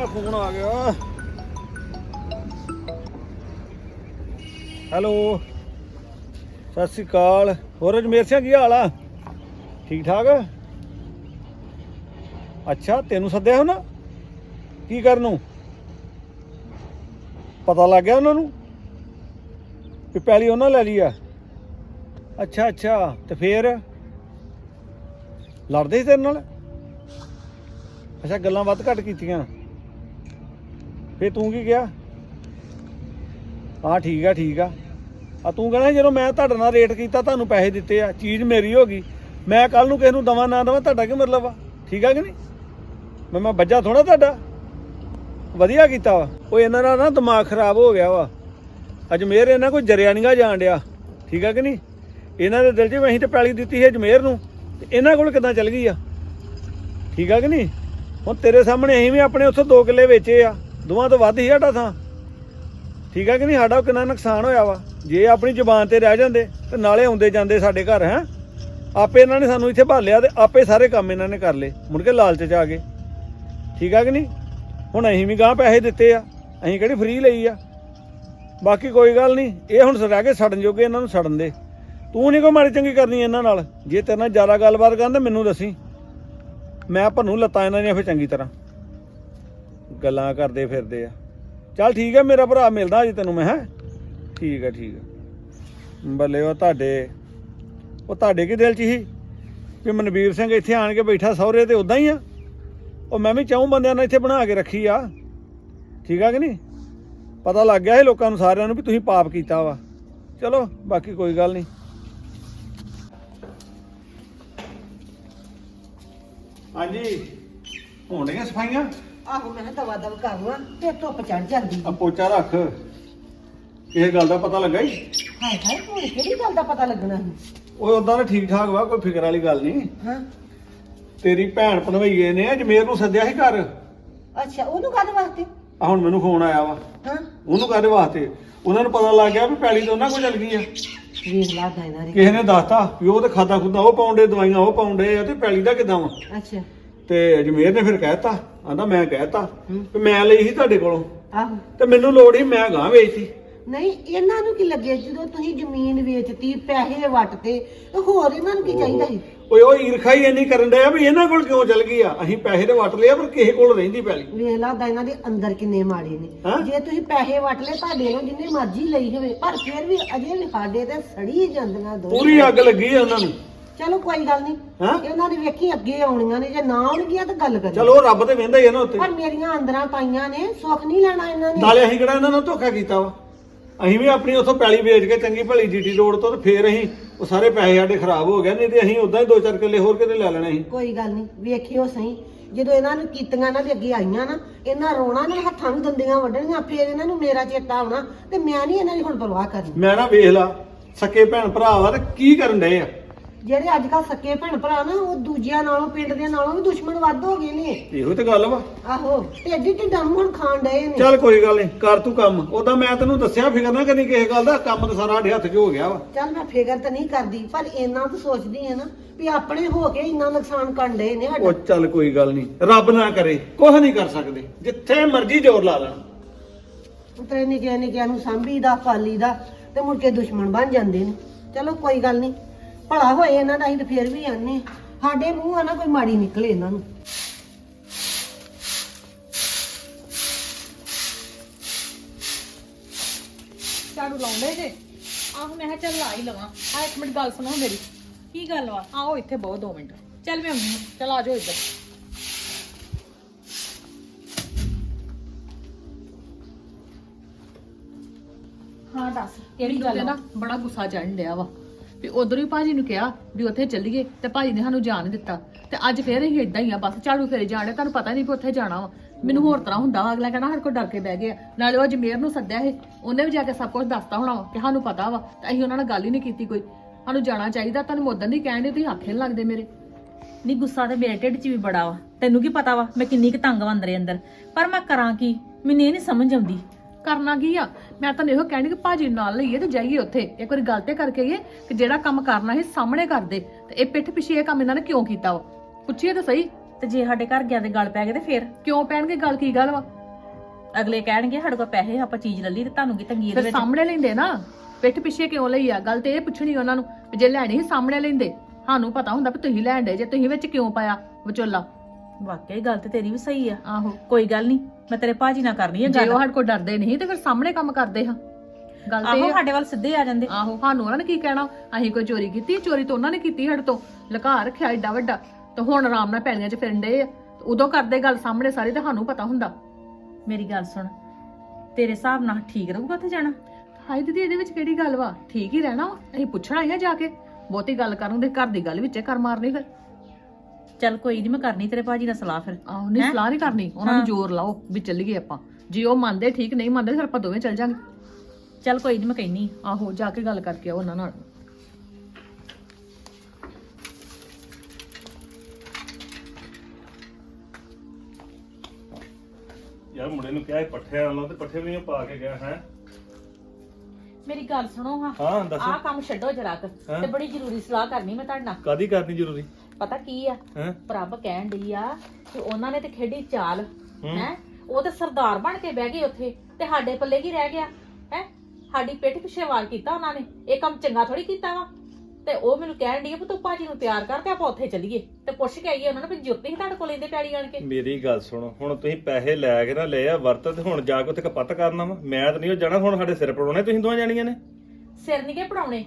ਆ, ਫੋਨ ਆ ਗਿਆ। ਹੈਲੋ। ਸਤਿ ਸ਼੍ਰੀ ਅਕਾਲ। ਹੋਰ ਅਜਮੇਰ ਸਿੰਘ ਕੀ ਹਾਲ ਆ? ਠੀਕ ਠਾਕ? ਅੱਛਾ, ਤੈਨੂੰ ਸੱਦਿਆ ਹੋ ਨਾ? ਕੀ ਕਰਨ ਨੂੰ? ਪਤਾ ਲੱਗ ਗਿਆ ਉਹਨਾਂ ਨੂੰ? ਕਿ ਪਹਿਲੀ ਉਹਨਾਂ ਲੈ ਲਈ ਆ? ਅੱਛਾ ਅੱਛਾ, ਤੇ ਫੇਰ? ਲੜਦੇ ਸੀ ਤੇਰੇ ਨਾਲ? ਅੱਛਾ, ਗੱਲਾਂ ਵੱਧ ਘੱਟ ਕੀਤੀਆਂ। ਫੇ ਤੂੰ ਕੀ ਕਿਹਾ? ਹਾਂ, ਠੀਕ ਆ ਠੀਕ ਆ। ਆ ਤੂੰ ਕਹਿੰਦਾ ਜਦੋਂ ਮੈਂ ਤੁਹਾਡੇ ਨਾਲ ਰੇਟ ਕੀਤਾ, ਤੁਹਾਨੂੰ ਪੈਸੇ ਦਿੱਤੇ ਆ, ਚੀਜ਼ ਮੇਰੀ ਹੋ ਗਈ। ਮੈਂ ਕੱਲ ਨੂੰ ਕਿਸੇ ਨੂੰ ਦਵਾਂ, ਨਾ ਦਵਾਂ, ਤੁਹਾਡਾ ਕੀ ਮਤਲਬ ਆ? ਠੀਕ ਆ ਕਿ ਨਹੀਂ? ਮੈਂ ਮੈਂ ਬੱਜਾ ਥੋੜਾ ਤੁਹਾਡਾ? ਵਧੀਆ ਕੀਤਾ ਵਾ। ਉਹ ਇਹਨਾਂ ਦਾ ਨਾ ਦਿਮਾਗ ਖਰਾਬ ਹੋ ਗਿਆ ਵਾ। ਅਜਮੇਰ ਇਹਨਾਂ ਕੋਈ ਜਰਿਆ ਨਹੀਂਗਾ ਜਾਣ ਡਿਆ। ਠੀਕ ਆ ਕਿ ਨਹੀਂ? ਇਹਨਾਂ ਦੇ ਦਿਲ 'ਚ ਵੀ ਅਸੀਂ ਤੇ ਪੈਲੀ ਦਿੱਤੀ ਸੀ ਅਜਮੇਰ ਨੂੰ। ਤੇ ਇਹਨਾਂ ਕੋਲ ਕਿੱਦਾਂ ਚੱਲ ਗਈ ਆ? ਠੀਕ ਆ ਕਿ ਨਹੀਂ? ਹੁਣ ਤੇਰੇ ਸਾਹਮਣੇ ਅਸੀਂ ਵੀ ਆਪਣੇ ਉੱਥੋਂ 2 ਕਿੱਲੇ ਵੇਚੇ ਆ। ਦੋਵਾਂ ਤੋਂ ਵੱਧ ਹੀ ਸਾਡਾ ਥਾਂ। ਠੀਕ ਆ ਕਿ ਨਹੀਂ? ਸਾਡਾ ਕਿੰਨਾ ਨੁਕਸਾਨ ਹੋਇਆ ਵਾ। ਜੇ ਆਪਣੀ ਜ਼ੁਬਾਨ ਤੇ ਰਹਿ ਜਾਂਦੇ, ਤੇ ਨਾਲੇ ਆਉਂਦੇ ਜਾਂਦੇ ਸਾਡੇ ਘਰ, ਹੈ? ਆਪੇ ਇਹਨਾਂ ਨੇ ਸਾਨੂੰ ਇੱਥੇ ਭਾਲਿਆ ਤੇ ਆਪੇ ਸਾਰੇ ਕੰਮ ਇਹਨਾਂ ਨੇ ਕਰ ਲਏ, ਮੁੜ ਕੇ ਲਾਲਚ ਚ ਆ ਗਏ। ਠੀਕ ਆ ਕਿ ਨਹੀਂ? ਹੁਣ ਅਸੀਂ ਵੀ ਗਾਂ ਪੈਸੇ ਦਿੱਤੇ ਆ, ਅਸੀਂ ਕਿਹੜੀ ਫ੍ਰੀ ਲਈ ਆ? ਬਾਕੀ ਕੋਈ ਗੱਲ ਨਹੀਂ, ਇਹ ਹੁਣ ਰਹਿ ਕੇ ਸੜਨ ਜੋਗੇ ਇਹਨਾਂ ਨੂੰ ਸੜਨ ਦੇ। ਤੂੰ ਨਹੀਂ ਕੋਈ ਮਾੜੀ ਚੰਗੀ ਕਰਨੀ ਇਹਨਾਂ ਨਾਲ। ਜੇ ਤੇਰੇ ਨਾਲ ਜ਼ਿਆਦਾ ਗੱਲਬਾਤ ਕਰਨ ਤਾਂ ਮੈਨੂੰ ਦੱਸੀ। ਮੈਂ ਭੰਨੂ ਲੱਤਾਂ ਇਹਨਾਂ ਦੀਆਂ ਫਿਰ ਚੰਗੀ ਤਰ੍ਹਾਂ। ਗੱਲਾਂ ਕਰਦੇ ਫਿਰਦੇ ਆ। ਚੱਲ ਠੀਕ ਹੈ ਮੇਰਾ ਭਰਾ ਮਿਲਦਾ ਅੱਜ ਤੈਨੂੰ ਮੈਂ, ਹੈ? ਠੀਕ ਹੈ ਠੀਕ ਹੈ ਬੱਲੇ, ਉਹ ਤੁਹਾਡੇ ਉਹ ਤੁਹਾਡੇ ਕੀ ਦਿਲ 'ਚ ਸੀ? ਵੀ ਮਨਵੀਰ ਸਿੰਘ ਇੱਥੇ ਆਣ ਕੇ ਬੈਠਾ ਸਹੁਰੇ ਤੇ ਉਦਾਂ ਹੀ ਆ? ਉਹ ਮੈਂ ਵੀ ਚਾਹੂੰ ਬੰਦਿਆਂ ਨਾਲ ਇੱਥੇ ਬਣਾ ਕੇ ਰੱਖੀ ਆ। ਠੀਕ ਆ ਕਿ ਨਹੀਂ? ਪਤਾ ਲੱਗ ਗਿਆ ਇਹ ਲੋਕਾਂ ਨੂੰ ਸਾਰਿਆਂ ਨੂੰ ਵੀ ਤੁਸੀਂ ਪਾਪ ਕੀਤਾ ਵਾ। ਚਲੋ, ਬਾਕੀ ਕੋਈ ਗੱਲ ਨਹੀਂ। ਹਾਂਜੀ। ਹੋਣਗੀਆਂ ਸਫਾਈਆਂ? ਆਹੋ ਮੈਂ ਦਵਾ ਦਵ ਕਰ ਲਾਂ ਤੇ ਧੁੱਪ ਚੜ ਜਾਂਦੀ ਆ ਪੋਚਾ ਰੱਖ। ਇਹ ਗੱਲ ਦਾ ਪਤਾ ਲੱਗਾ ਹੀ ਹਾਏ ਹਾਏ ਹੁਣ ਕਿਹੜੀ ਗੱਲ ਦਾ ਪਤਾ ਲੱਗਣਾ ਸੀ? ਉਹ ਉਦਾਂ ਤਾਂ ਠੀਕ ਠਾਕ ਵਾ ਕੋਈ ਫਿਕਰ ਵਾਲੀ ਗੱਲ ਨਹੀਂ ਹਾਂ। ਤੇਰੀ ਭੈਣ ਭਣਵਈਏ ਨੇ ਅਜਮੇਰ ਨੂੰ ਸੱਦਿਆ ਸੀ ਘਰ। ਅੱਛਾ ਉਹਨੂੰ ਕਾਹਦੇ ਵਾਸਤੇ? ਆ ਹੁਣ ਮੈਨੂੰ ਫੋਨ ਆਇਆ ਵਾ। ਹਾਂ। ਉਹਨੂੰ ਕਾਹਦੇ ਵਾਸਤੇ? ਉਹਨਾਂ ਨੂੰ ਪਤਾ ਲੱਗ ਗਿਆ ਵੀ ਪੈਲੀ ਤਾਂ ਉਹਨਾਂ ਕੋਲ ਚੱਲ ਗਈ ਆ। ਵੇਖ ਲਾ ਦਾਇਨਾ ਰੇ ਕਿਸੇ ਨੇ ਦੱਸਤਾ ਵੀ ਉਹ ਤੇ ਖਾਦਾ ਖੁਦਾ ਉਹ ਪਾਉਂਦੇ ਦਵਾਈਆਂ ਉਹ ਪਾਉਂਦੇ ਆ ਤੇ ਪੈਲੀ ਦਾ ਕਿਦਾਂ ਵਾ? ਅੱਛਾ। ਤੇ ਅਜਮੇਰ ਨੇ ਫਿਰ ਕਹਿਤਾ ਆਂਦਾ ਮੈਂ ਕਹਿਤਾ। ਵੀ ਮੈਂ ਲਈ ਸੀ ਤੁਹਾਡੇ ਕੋਲੋਂ। ਆਹੋ। ਤੇ ਮੈਨੂੰ ਲੋੜ ਹੀ ਮੈਂ ਗਾਂ ਵੇਚਤੀ। ਨਹੀਂ ਇਹਨਾਂ ਨੂੰ ਕੀ ਲੱਗੇ ਜਦੋਂ ਤੁਸੀਂ ਜ਼ਮੀਨ ਵੇਚਤੀ ਪੈਸੇ ਵਟਤੇ ਤੇ ਹੋਰ ਇਹਨਾਂ ਨੂੰ ਕੀ ਚਾਹੀਦਾ ਸੀ? ਓਏ ਉਹ ਈਰਖਾ ਹੀ ਇੰਨੀ ਕਰਨ ਡਿਆ ਵੀ ਇਹਨਾਂ ਕੋਲ ਕਿਉਂ ਚੱਲ ਗਈ ਆ? ਅਸੀਂ ਪੈਸੇ ਤੇ ਵਟ ਲਿਆ ਪਰ ਕਿਸੇ ਕੋਲ ਰਹਿੰਦੀ ਪੈਲੀ। ਵੇਖ ਲਾ ਦਾਇਨਾ ਦੇ ਅੰਦਰ ਕਿੰਨੇ ਮਾੜੇ ਹਾਂ? ਨੇ ਜੇ ਤੁਸੀਂ ਪੈਸੇ ਵਟ ਲਏ ਤੁਹਾਡੇ ਨਾਲ ਜਿੰਨੇ ਮਰਜ਼ੀ ਲਈ ਹੋਵੇ ਪਰ ਫਿਰ ਵੀ ਅਜੇ ਵੀ ਸਾਡੇ ਤੇ ਸੜੀ ਜਾਂਦੀਆਂ ਦੋ ਪੂਰੀ ਅੱਗ ਲੱਗੀ ਆ ਉਹਨਾਂ ਨੂੰ। ਚਲੋ ਕੋਈ ਗੱਲ ਨਹੀਂ ਹਾਂ? ਇਹਨਾਂ ਦੀ ਵੇਖੀ ਅੱਗੇ ਆਉਣੀਆਂ ਨੇ। ਜੇ ਨਾ ਆਉਣਗੀਆਂ ਤਾਂ ਗੱਲ ਕਰੀ ਚਲੋ ਉਹ ਰੱਬ ਤੇ ਵਹਿੰਦਾ ਹੀ ਆ ਨਾ ਉੱਤੇ ਪਰ ਮੇਰੀਆਂ ਅੰਦਰਾਂ ਤਾਈਆਂ ਨੇ ਸੁੱਖ ਨਹੀਂ ਲੈਣਾ ਇਹਨਾਂ ਨੇ। ਨਾਲੇ ਅਸੀਂ ਕਿਹੜਾ ਇਹਨਾਂ ਨਾਲ ਧੋਖਾ ਕੀਤਾ ਵਾ? ਅਸੀਂ ਵੀ ਆਪਣੀ ਉੱਥੋਂ ਪੈਲੀ ਵੇਚ ਕੇ ਚੰਗੀ ਭਲੀ ਜੀਟੀ ਰੋਡ ਤੋਂ ਤੇ ਫੇਰ ਅਸੀਂ ਉਹ ਸਾਰੇ ਪੈਸੇ ਸਾਡੇ ਖਰਾਬ ਹੋ ਗਏ ਨਹੀਂ ਤੇ ਅਸੀਂ ਉਦਾਂ ਹੀ ਦੋ ਚਾਰ ਕਿੱਲੇ ਹੋਰ ਕਿਤੇ ਲੈ ਲੈਣੇ ਸੀ। ਕੋਈ ਗੱਲ ਨਹੀਂ ਵੇਖਿਓ ਸਹੀ। ਜਦੋਂ ਇਹਨਾਂ ਨੂੰ ਕੀਤੀਆਂ ਇਹਨਾਂ ਦੇ ਅੱਗੇ ਆਈਆਂ ਨਾ ਇਹਨਾਂ ਰੋਣਾ ਨਾਲ ਹੱਥਾਂ ਨੂੰ ਦੰਦੀਆਂ ਵੱਢਣੀਆਂ ਫੇਰ ਇਹਨਾਂ ਨੂੰ ਮੇਰਾ ਚੇਤਾ ਆਉਣਾ ਤੇ ਮੈਂ ਨਹੀਂ ਇਹਨਾਂ ਦੀ ਹੁਣ ਪਰਵਾਹ ਕਰਨੀ। ਮੈਂ ਨਾ ਵੇਖ ਲਾ ਸੱਕੇ ਭੈਣ ਭਰਾ ਵਾ ਤੇ ਕੀ ਕਰਨ ਡਏ ਆ? ਜਿਹੜੇ ਅੱਜ ਕੱਲ ਸੱਕੇ ਭੈਣ ਭਰਾ ਨਾ ਉਹ ਦੂਜਿਆਂ ਨਾਲੋਂ ਪਿੰਡ ਦੇ ਨਾਲੋਂ ਵੀ ਦੁਸ਼ਮਣ ਵੱਧ ਹੋ ਗਏ ਨੇ। ਇਹੋ ਤੇ ਗੱਲ ਵਾ। ਆਹੋ ਢਿੱਡਾਂ ਨੂੰ ਹੁਣ ਖਾਣ ਡਏ ਨੇ। ਚੱਲ ਕੋਈ ਗੱਲ ਨਹੀਂ ਕਰ ਤੂੰ ਕੰਮ। ਉਦਾਂ ਮੈਂ ਤੈਨੂੰ ਦੱਸਿਆ ਫਿਕਰ ਨਾ ਕਰੀ ਕਿਸੇ ਗੱਲ ਦਾ ਕੰਮ ਤਾਂ ਸਾਰਾ ਸਾਡੇ ਹੱਥ 'ਚ ਹੋ ਗਿਆ ਵਾ। ਚੱਲ ਮੈਂ ਫਿਕਰ ਤਾਂ ਨਹੀਂ ਕਰਦੀ ਪਰ ਇੰਨਾ ਤਾਂ ਸੋਚਦੀ ਆ ਨਾ ਵੀ ਆਪਣੇ ਹੋ ਕੇ ਇੰਨਾ ਨੁਕਸਾਨ ਕਰਨ ਡਏ ਨੇ ਉਹ ਚੱਲ ਕੋਈ ਗੱਲ ਨਹੀਂ ਰੱਬ ਨਾ ਕਰੇ ਕੁਝ ਨਹੀਂ ਕਰ ਸਕਦੇ। ਜਿੱਥੇ ਮਰਜ਼ੀ ਜ਼ੋਰ ਲਾ ਲੈਣ। ਉਤਰੇ ਨਿੱਕਿਆਂ ਨਿੱਕਿਆਂ ਨੂੰ ਸਾਂਭੀ ਦਾ ਪਾਲੀ ਦਾ ਤੇ ਮੁੜ ਕੇ ਦੁਸ਼ਮਣ ਬਣ ਜਾਂਦੇ ਨੇ। ਚਲੋ ਕੋਈ ਗੱਲ ਨਹੀਂ ਭਲਾ ਹੋਏ ਇਹਨਾਂ ਦਾ ਅਸੀਂ ਤਾਂ ਫੇਰ ਵੀ ਆਨੇ ਆਂ। ਸਾਡੇ ਮੂੰਹ ਆ ਨਾ ਕੋਈ ਮਾੜੀ ਨਿਕਲੇ ਇਹਨਾਂ ਨੂੰ। ਝਾੜੂ ਲਾਉਂਦੇ ਜੇ? ਆਹੋ ਮੈਂ ਕਿਹਾ ਚੱਲ ਲਾ ਹੀ ਲਵਾਂ। ਆ ਇੱਕ ਮਿੰਟ ਗੱਲ ਸੁਣੋ ਮੇਰੀ। ਕੀ ਗੱਲ ਵਾ? ਆਓ ਇੱਥੇ ਬਹੁਤ 2 ਮਿੰਟ। ਚੱਲ ਮੈਂ ਆਉਂਦੀ ਹਾਂ। ਚੱਲ ਆ ਜਾਓ ਇੱਧਰ। ਹਾਂ ਦੱਸ। ਕਿਹੜੀ ਗੱਲ ਨਾ ਬੜਾ ਗੁੱਸਾ ਚੜਨ ਡਿਆ ਵਾ। ਵੀ ਉਧਰ ਵੀ ਭਾਜੀ ਨੂੰ ਕਿਹਾ ਵੀ ਉੱਥੇ ਚੱਲੀਏ ਤੇ ਭਾਜੀ ਨੇ ਸਾਨੂੰ ਜਾਣ ਦਿੱਤਾ। ਤੇ ਅੱਜ ਫੇਰ ਅਸੀਂ ਇਦਾਂ ਹੀ ਆ ਬਸ ਝਾੜੂ ਫੇਰੇ ਜਾਣੇ ਤੁਹਾਨੂੰ ਪਤਾ ਨਹੀਂ ਵੀ ਉੱਥੇ ਜਾਣਾ ਵਾ। ਮੈਨੂੰ ਹੋਰ ਤਰ੍ਹਾਂ ਹੁੰਦਾ ਵਾ ਅਗਲਾ ਕਹਿੰਦਾ ਸਾਡੇ ਕੋਲ ਡਰ ਕੇ ਬਹਿ ਗਿਆ। ਨਾਲੇ ਉਹ ਜਮੇਰ ਨੂੰ ਸੱਦਿਆ ਸੀ ਉਹਨੇ ਵੀ ਜਾ ਕੇ ਸਭ ਕੁਝ ਦੱਸਤਾ ਹੋਣਾ ਵਾ ਕਿ ਸਾਨੂੰ ਪਤਾ ਵਾ ਤੇ ਅਸੀਂ ਉਹਨਾਂ ਨਾਲ ਗੱਲ ਹੀ ਨਹੀਂ ਕੀਤੀ ਕੋਈ। ਸਾਨੂੰ ਜਾਣਾ ਚਾਹੀਦਾ ਤੁਹਾਨੂੰ ਮੋਦਨ ਨਹੀਂ ਕਹਿਣ ਦੇ ਤੁਸੀਂ ਆਖੇ ਲੱਗਦੇ ਮੇਰੇ। ਨਹੀਂ ਗੁੱਸਾ ਤੇ ਮੇਰੇ ਢਿੱਡ 'ਚ ਵੀ ਬੜਾ ਵਾ। ਤੈਨੂੰ ਕੀ ਪਤਾ ਵਾ ਮੈਂ ਕਿੰਨੀ ਕੁ ਤੰਗ ਵਾਂ ਅੰਦਰੇ ਅੰਦਰ। ਪਰ ਮੈਂ ਕਰਾਂ ਕੀ? ਮੈਨੂੰ ਇਹ ਨਹੀਂ ਸਮਝ ਆਉਂਦੀ। ਕਰਨਾ ਕੀ ਆ? ਮੈਂ ਤਾਂ ਇਹੋ ਕਹਿਣੀ ਕਿ ਭਾਜੀ ਨਾਲ ਲਈਏ ਤੇ ਜਾਈਏ ਉੱਥੇ। ਇੱਕ ਵਾਰੀ ਗੱਲ ਤੇ ਕਰਕੇ ਆਈਏ ਕਿ ਜਿਹੜਾ ਕੰਮ ਕਰਨਾ ਸੀ ਸਾਹਮਣੇ ਕਰ ਦੇ। ਤੇ ਇਹ ਪਿੱਠ ਪਿੱਛੇ ਇਹ ਕੰਮ ਇਹਨਾਂ ਨੇ ਕਿਉਂ ਕੀਤਾ ਵਾ? ਪੁੱਛੀਏ ਤਾਂ ਸਹੀ। ਤੇ ਜੇ ਸਾਡੇ ਘਰ ਗਿਆ ਤੇ ਗੱਲ ਪੈ ਗਏ ਤੇ ਫੇਰ? ਕਿਉਂ ਪੈਣਗੇ ਗੱਲ? ਕੀ ਗੱਲ ਵਾ? ਅਗਲੇ ਕਹਿਣਗੇ ਸਾਡੇ ਕੋਲ ਪੈਸੇ ਆਪਾਂ ਚੀਜ਼ ਲੈ ਲਈ ਤੇ ਤੁਹਾਨੂੰ ਕੀ ਤੰਗੀ ਫਿਰ ਵਿੱਚ? ਸਾਹਮਣੇ ਲੈਂਦੇ ਨਾ। ਪਿੱਠ ਪਿੱਛੇ ਕਿਉਂ ਲਈ ਆ? ਗੱਲ ਤੇ ਇਹ ਪੁੱਛਣੀ ਉਹਨਾਂ ਨੂੰ ਵੀ ਜੇ ਲੈਣੀ ਸੀ ਸਾਹਮਣੇ ਲੈਂਦੇ। ਸਾਨੂੰ ਪਤਾ ਹੁੰਦਾ ਵੀ ਤੁਸੀਂ ਲੈਣ ਦੇ ਜੇ ਤੁਸੀਂ ਵਿੱਚ ਕਿਉਂ ਪਾਇਆ ਵਿਚੋਲਾ। ਵਾਕਈ ਗੱਲ ਤੇ ਤੇਰੀ ਵੀ ਸਹੀ ਆ। ਆਹੋ। ਕੋਈ ਗੱਲ ਨਹੀਂ ਮੈਂ ਤੇਰੇ ਭਾਜੀ ਨਾਲ ਕਰਨੀ ਆ ਜੇ ਗੱਲ। ਉਹ ਸਾਡੇ ਕੋਲ ਡਰਦੇ ਨਹੀਂ ਤੇ ਫਿਰ ਸਾਹਮਣੇ ਕੰਮ ਕਰਦੇ ਹਾਂ ਗੱਲ ਤੇ ਇਹ ਆਹੋ ਆ। ਸਾਡੇ ਵੱਲ ਸਿੱਧੇ ਆ ਜਾਂਦੇ। ਆਹੋ ਸਾਨੂੰ ਉਹਨਾਂ ਨੇ ਕੀ ਕਹਿਣਾ? ਅਸੀਂ ਕੋਈ ਚੋਰੀ ਕੀਤੀ ਚੋਰੀ ਤਾਂ ਉਹਨਾਂ ਨੇ ਕੀਤੀ ਸਾਡੇ ਤੋਂ। ਲੁਕਾ ਰੱਖਿਆ ਏਡਾ ਵੱਡਾ। ਤੇ ਹੁਣ ਆਰਾਮ ਨਾਲ ਪੈਲੀਆਂ 'ਚ ਫਿਰਨ ਡਏ ਆ। ਤੇ ਉਦੋਂ ਕਰਦੇ ਗੱਲ ਸਾਹਮਣੇ ਸਾਰੀ ਤੇ ਸਾਨੂੰ ਪਤਾ ਹੁੰਦਾ। ਮੇਰੀ ਗੱਲ ਸੁਣ। ਤੇਰੇ ਹਿਸਾਬ ਨਾਲ ਠੀਕ ਰਹੂਗਾ ਉੱਥੇ ਜਾਣਾ? ਹਾਏ ਦੀਦੀ ਇਹਦੇ ਵਿੱਚ ਕਿਹੜੀ ਗੱਲ ਵਾ? ਠੀਕ ਹੀ ਰਹਿਣਾ ਵਾ। ਅਸੀਂ ਪੁੱਛਣਾ ਹੀ ਆ ਜਾ ਕੇ। ਬਹੁਤੀ ਗੱਲ ਕਰਨ ਦੇ ਘਰ ਦੀ ਗੱਲ ਵਿੱਚੇ ਕਰ ਮਾਰਨੀ ਫਿਰ। ਚੱਲ ਕੋਈ ਨਹੀਂ ਮੈਂ ਕਰਨੀ ਤੇਰੇ ਭਾਜੀ ਨਾਲ ਸਲਾਹ ਫਿਰ। ਆਹੋ ਨਹੀਂ ਹੈਂ? ਸਲਾਹ ਨਹੀਂ ਕਰਨੀ ਉਹਨਾਂ ਨੂੰ ਹਾਂ। ਜ਼ੋਰ ਲਾਓ ਵੀ ਚੱਲੀਏ ਆਪਾਂ। ਜੇ ਉਹ ਮੰਨਦੇ ਠੀਕ ਨਹੀਂ ਮੰਨਦੇ ਫਿਰ ਆਪਾਂ ਦੋਵੇਂ ਚੱਲ ਜਾਾਂਗੇ। ਚੱਲ ਕੋਈ ਨਹੀਂ ਮੈਂ ਕਹਿਨੀ ਆ। ਆਹੋ ਜਾ ਕੇ ਗੱਲ ਕਰਕੇ ਆਓ ਉਹਨਾਂ ਨਾਲ। ਯਾਰ ਮੁੰਡੇ ਨੂੰ ਕਿਹਾ ਪੱਠੇ ਲਓ ਤੇ ਪੱਠੇ ਵੀ ਨਹੀਂ ਪਾ ਕੇ ਗਿਆ ਹੈ? ਮੇਰੀ ਗੱਲ ਸੁਣੋ ਹਾਂ। ਹਾਂ ਦੱਸ। ਆਹ ਕੰਮ ਛੱਡੋ ਜਰਾ ਕੁ। ਹਾਂ। ਤੇ ਬੜੀ ਜ਼ਰੂਰੀ ਸਲਾਹ ਕਰਨੀ ਮੈਂ ਤੁਹਾਡੇ ਨਾਲ। ਕਾਦੀ ਕਰਨੀ ਜ਼ਰੂਰੀ? ਪਤਾ ਕੀ ਆ? ਹੈ? ਪ੍ਰਭ ਕਹਿਣ ਡਈ ਆ ਕਿ ਉਹਨਾਂ ਨੇ ਤੇ ਖੇਡੀ ਚਾਲ ਹੂੰ। ਹੈ? ਉਹ ਤੇ ਸਰਦਾਰ ਬਣ ਕੇ ਬਹਿ ਗਏ ਉੱਥੇ ਤੇ ਸਾਡੇ ਪੱਲੇ ਕੀ ਰਹਿ ਗਿਆ ਹੈ? ਸਾਡੀ ਪਿੱਠ ਪਿੱਛੇ ਵਾਰ ਕੀਤਾ ਉਹਨਾਂ ਨੇ ਇਹ ਕੰਮ ਚੰਗਾ ਥੋੜੀ ਕੀਤਾ ਵਾ। ਤੇ ਉਹ ਮੈਨੂੰ ਕਹਿਣ ਡਈ ਆ ਵੀ ਤੂੰ ਭਾਜੀ ਨੂੰ ਤਿਆਰ ਕਰ ਤੇ ਆਪਾਂ ਉੱਥੇ ਚੱਲੀਏ ਤੇ ਪੁੱਛ ਕੇ ਆਈਏ ਉਹਨਾਂ ਨੂੰ ਵੀ ਜੁੱਤੀ ਤੁਹਾਡੇ ਕੋਲ ਇਹਦੇ ਪੈੜੀ ਆਣ ਕੇ। ਮੇਰੀ ਗੱਲ ਸੁਣੋ ਹੁਣ ਤੁਸੀਂ ਪੈਸੇ ਲੈ ਕੇ ਨਾ ਲਏ ਆ ਵਰਤ ਤੇ ਹੁਣ ਜਾ ਕੇ ਉੱਥੇ ਕਪੱਤ ਕਰਨਾ ਵਾ। ਮੈਂ ਤਾਂ ਨਹੀਂ ਉਹ ਜਾਣਾ ਹੁਣ ਸਾਡੇ ਸਿਰ ਪੜਾਉਣੇ ਤੁਸੀਂ ਦੋਵਾਂ ਜਾਣੀਆਂ ਨੇ। ਸਿਰ ਨਹੀਂ ਕੇ ਪੜਾਉਣੇ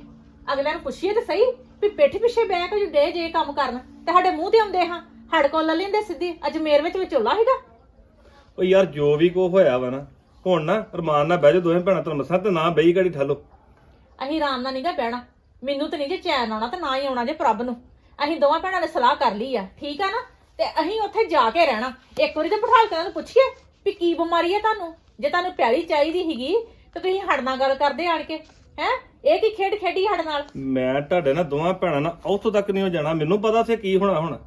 ਅਗਲਿਆਂ ਨੂੰ ਪੁੱਛੀਏ ਤੇ ਸਹੀ। ਵੀ ਪਿੱਠ ਪਿੱਛੇ ਬਹਿ ਕੇ ਜੋ ਜੇ ਕੰਮ ਕਰਨ ਤੇ ਸਾਡੇ ਮੂੰਹ ਤੇ ਆਉਂਦੇ ਹਾਂ। ਸਾਡੇ ਕੋਲ ਲੈ ਲੈਂਦੇ ਸਿੱਧੀ ਅਜਮੇਰ ਵਿੱਚ ਵਿਚੋਲਾ ਸੀਗਾ। ਉਹ ਯਾਰ ਜੋ ਵੀ ਕੋ ਹੋਇਆ ਵਾ ਨਾ ਹੁਣ ਨਾ ਰਮਾਨ ਨਾਲ ਬਹਿ ਜਾ ਦੋਵੇਂ ਭੈਣਾਂ ਤੁਹਾਨੂੰ ਮਸਾਂ ਤੇ ਨਾ ਬਈ ਗੜੀ ਠਾਲੋ ਅਸੀਂ ਆਰਾਮ ਨਾਲ ਨਹੀਂਗਾ ਬਹਿਣਾ। ਮੈਨੂੰ ਤੇ ਨਹੀਂ ਜੇ ਚੈਨ ਆਉਣਾ ਤੇ ਨਾ ਹੀ ਆਉਣਾ ਜੇ ਪ੍ਰਭ ਨੂੰ। ਅਸੀਂ ਦੋਵਾਂ ਭੈਣਾਂ ਨੇ ਸਲਾਹ ਕਰ ਲਈ ਆ ਠੀਕ ਆ ਨਾ? ਤੇ ਅਸੀਂ ਉੱਥੇ ਜਾ ਕੇ ਰਹਿਣਾ। ਇੱਕ ਵਾਰੀ ਤੇ ਬਿਠਾ ਕੇ ਉਹਨਾਂ ਨੂੰ ਪੁੱਛੀਏ ਵੀ ਕੀ ਬਿਮਾਰੀ ਹੈ ਤੁਹਾਨੂੰ? ਜੇ ਤੁਹਾਨੂੰ ਪਿਆਲੀ ਚਾਹੀਦੀ ਸੀਗੀ ਤੇ ਤੁਸੀਂ ਨਾਲ ਗੱਲ ਕਰਦੇ ਆਣ ਕੇ। ਹੈ? ਇਹ ਕੀ ਖੇਡ ਖੇਡੀ ਸਾਡੇ ਨਾਲ? ਮੈਂ ਤੁਹਾਡੇ ਨਾਲ ਦੋਵਾਂ ਭੈਣਾਂ ਨਾਲ ਉੱਥੋਂ ਤੱਕ ਨਹੀਂ ਹੋ ਜਾਣਾ। ਮੈਨੂੰ ਪਤਾ ਉੱਥੇ ਕੀ ਹੋਣਾ ਹੁਣ।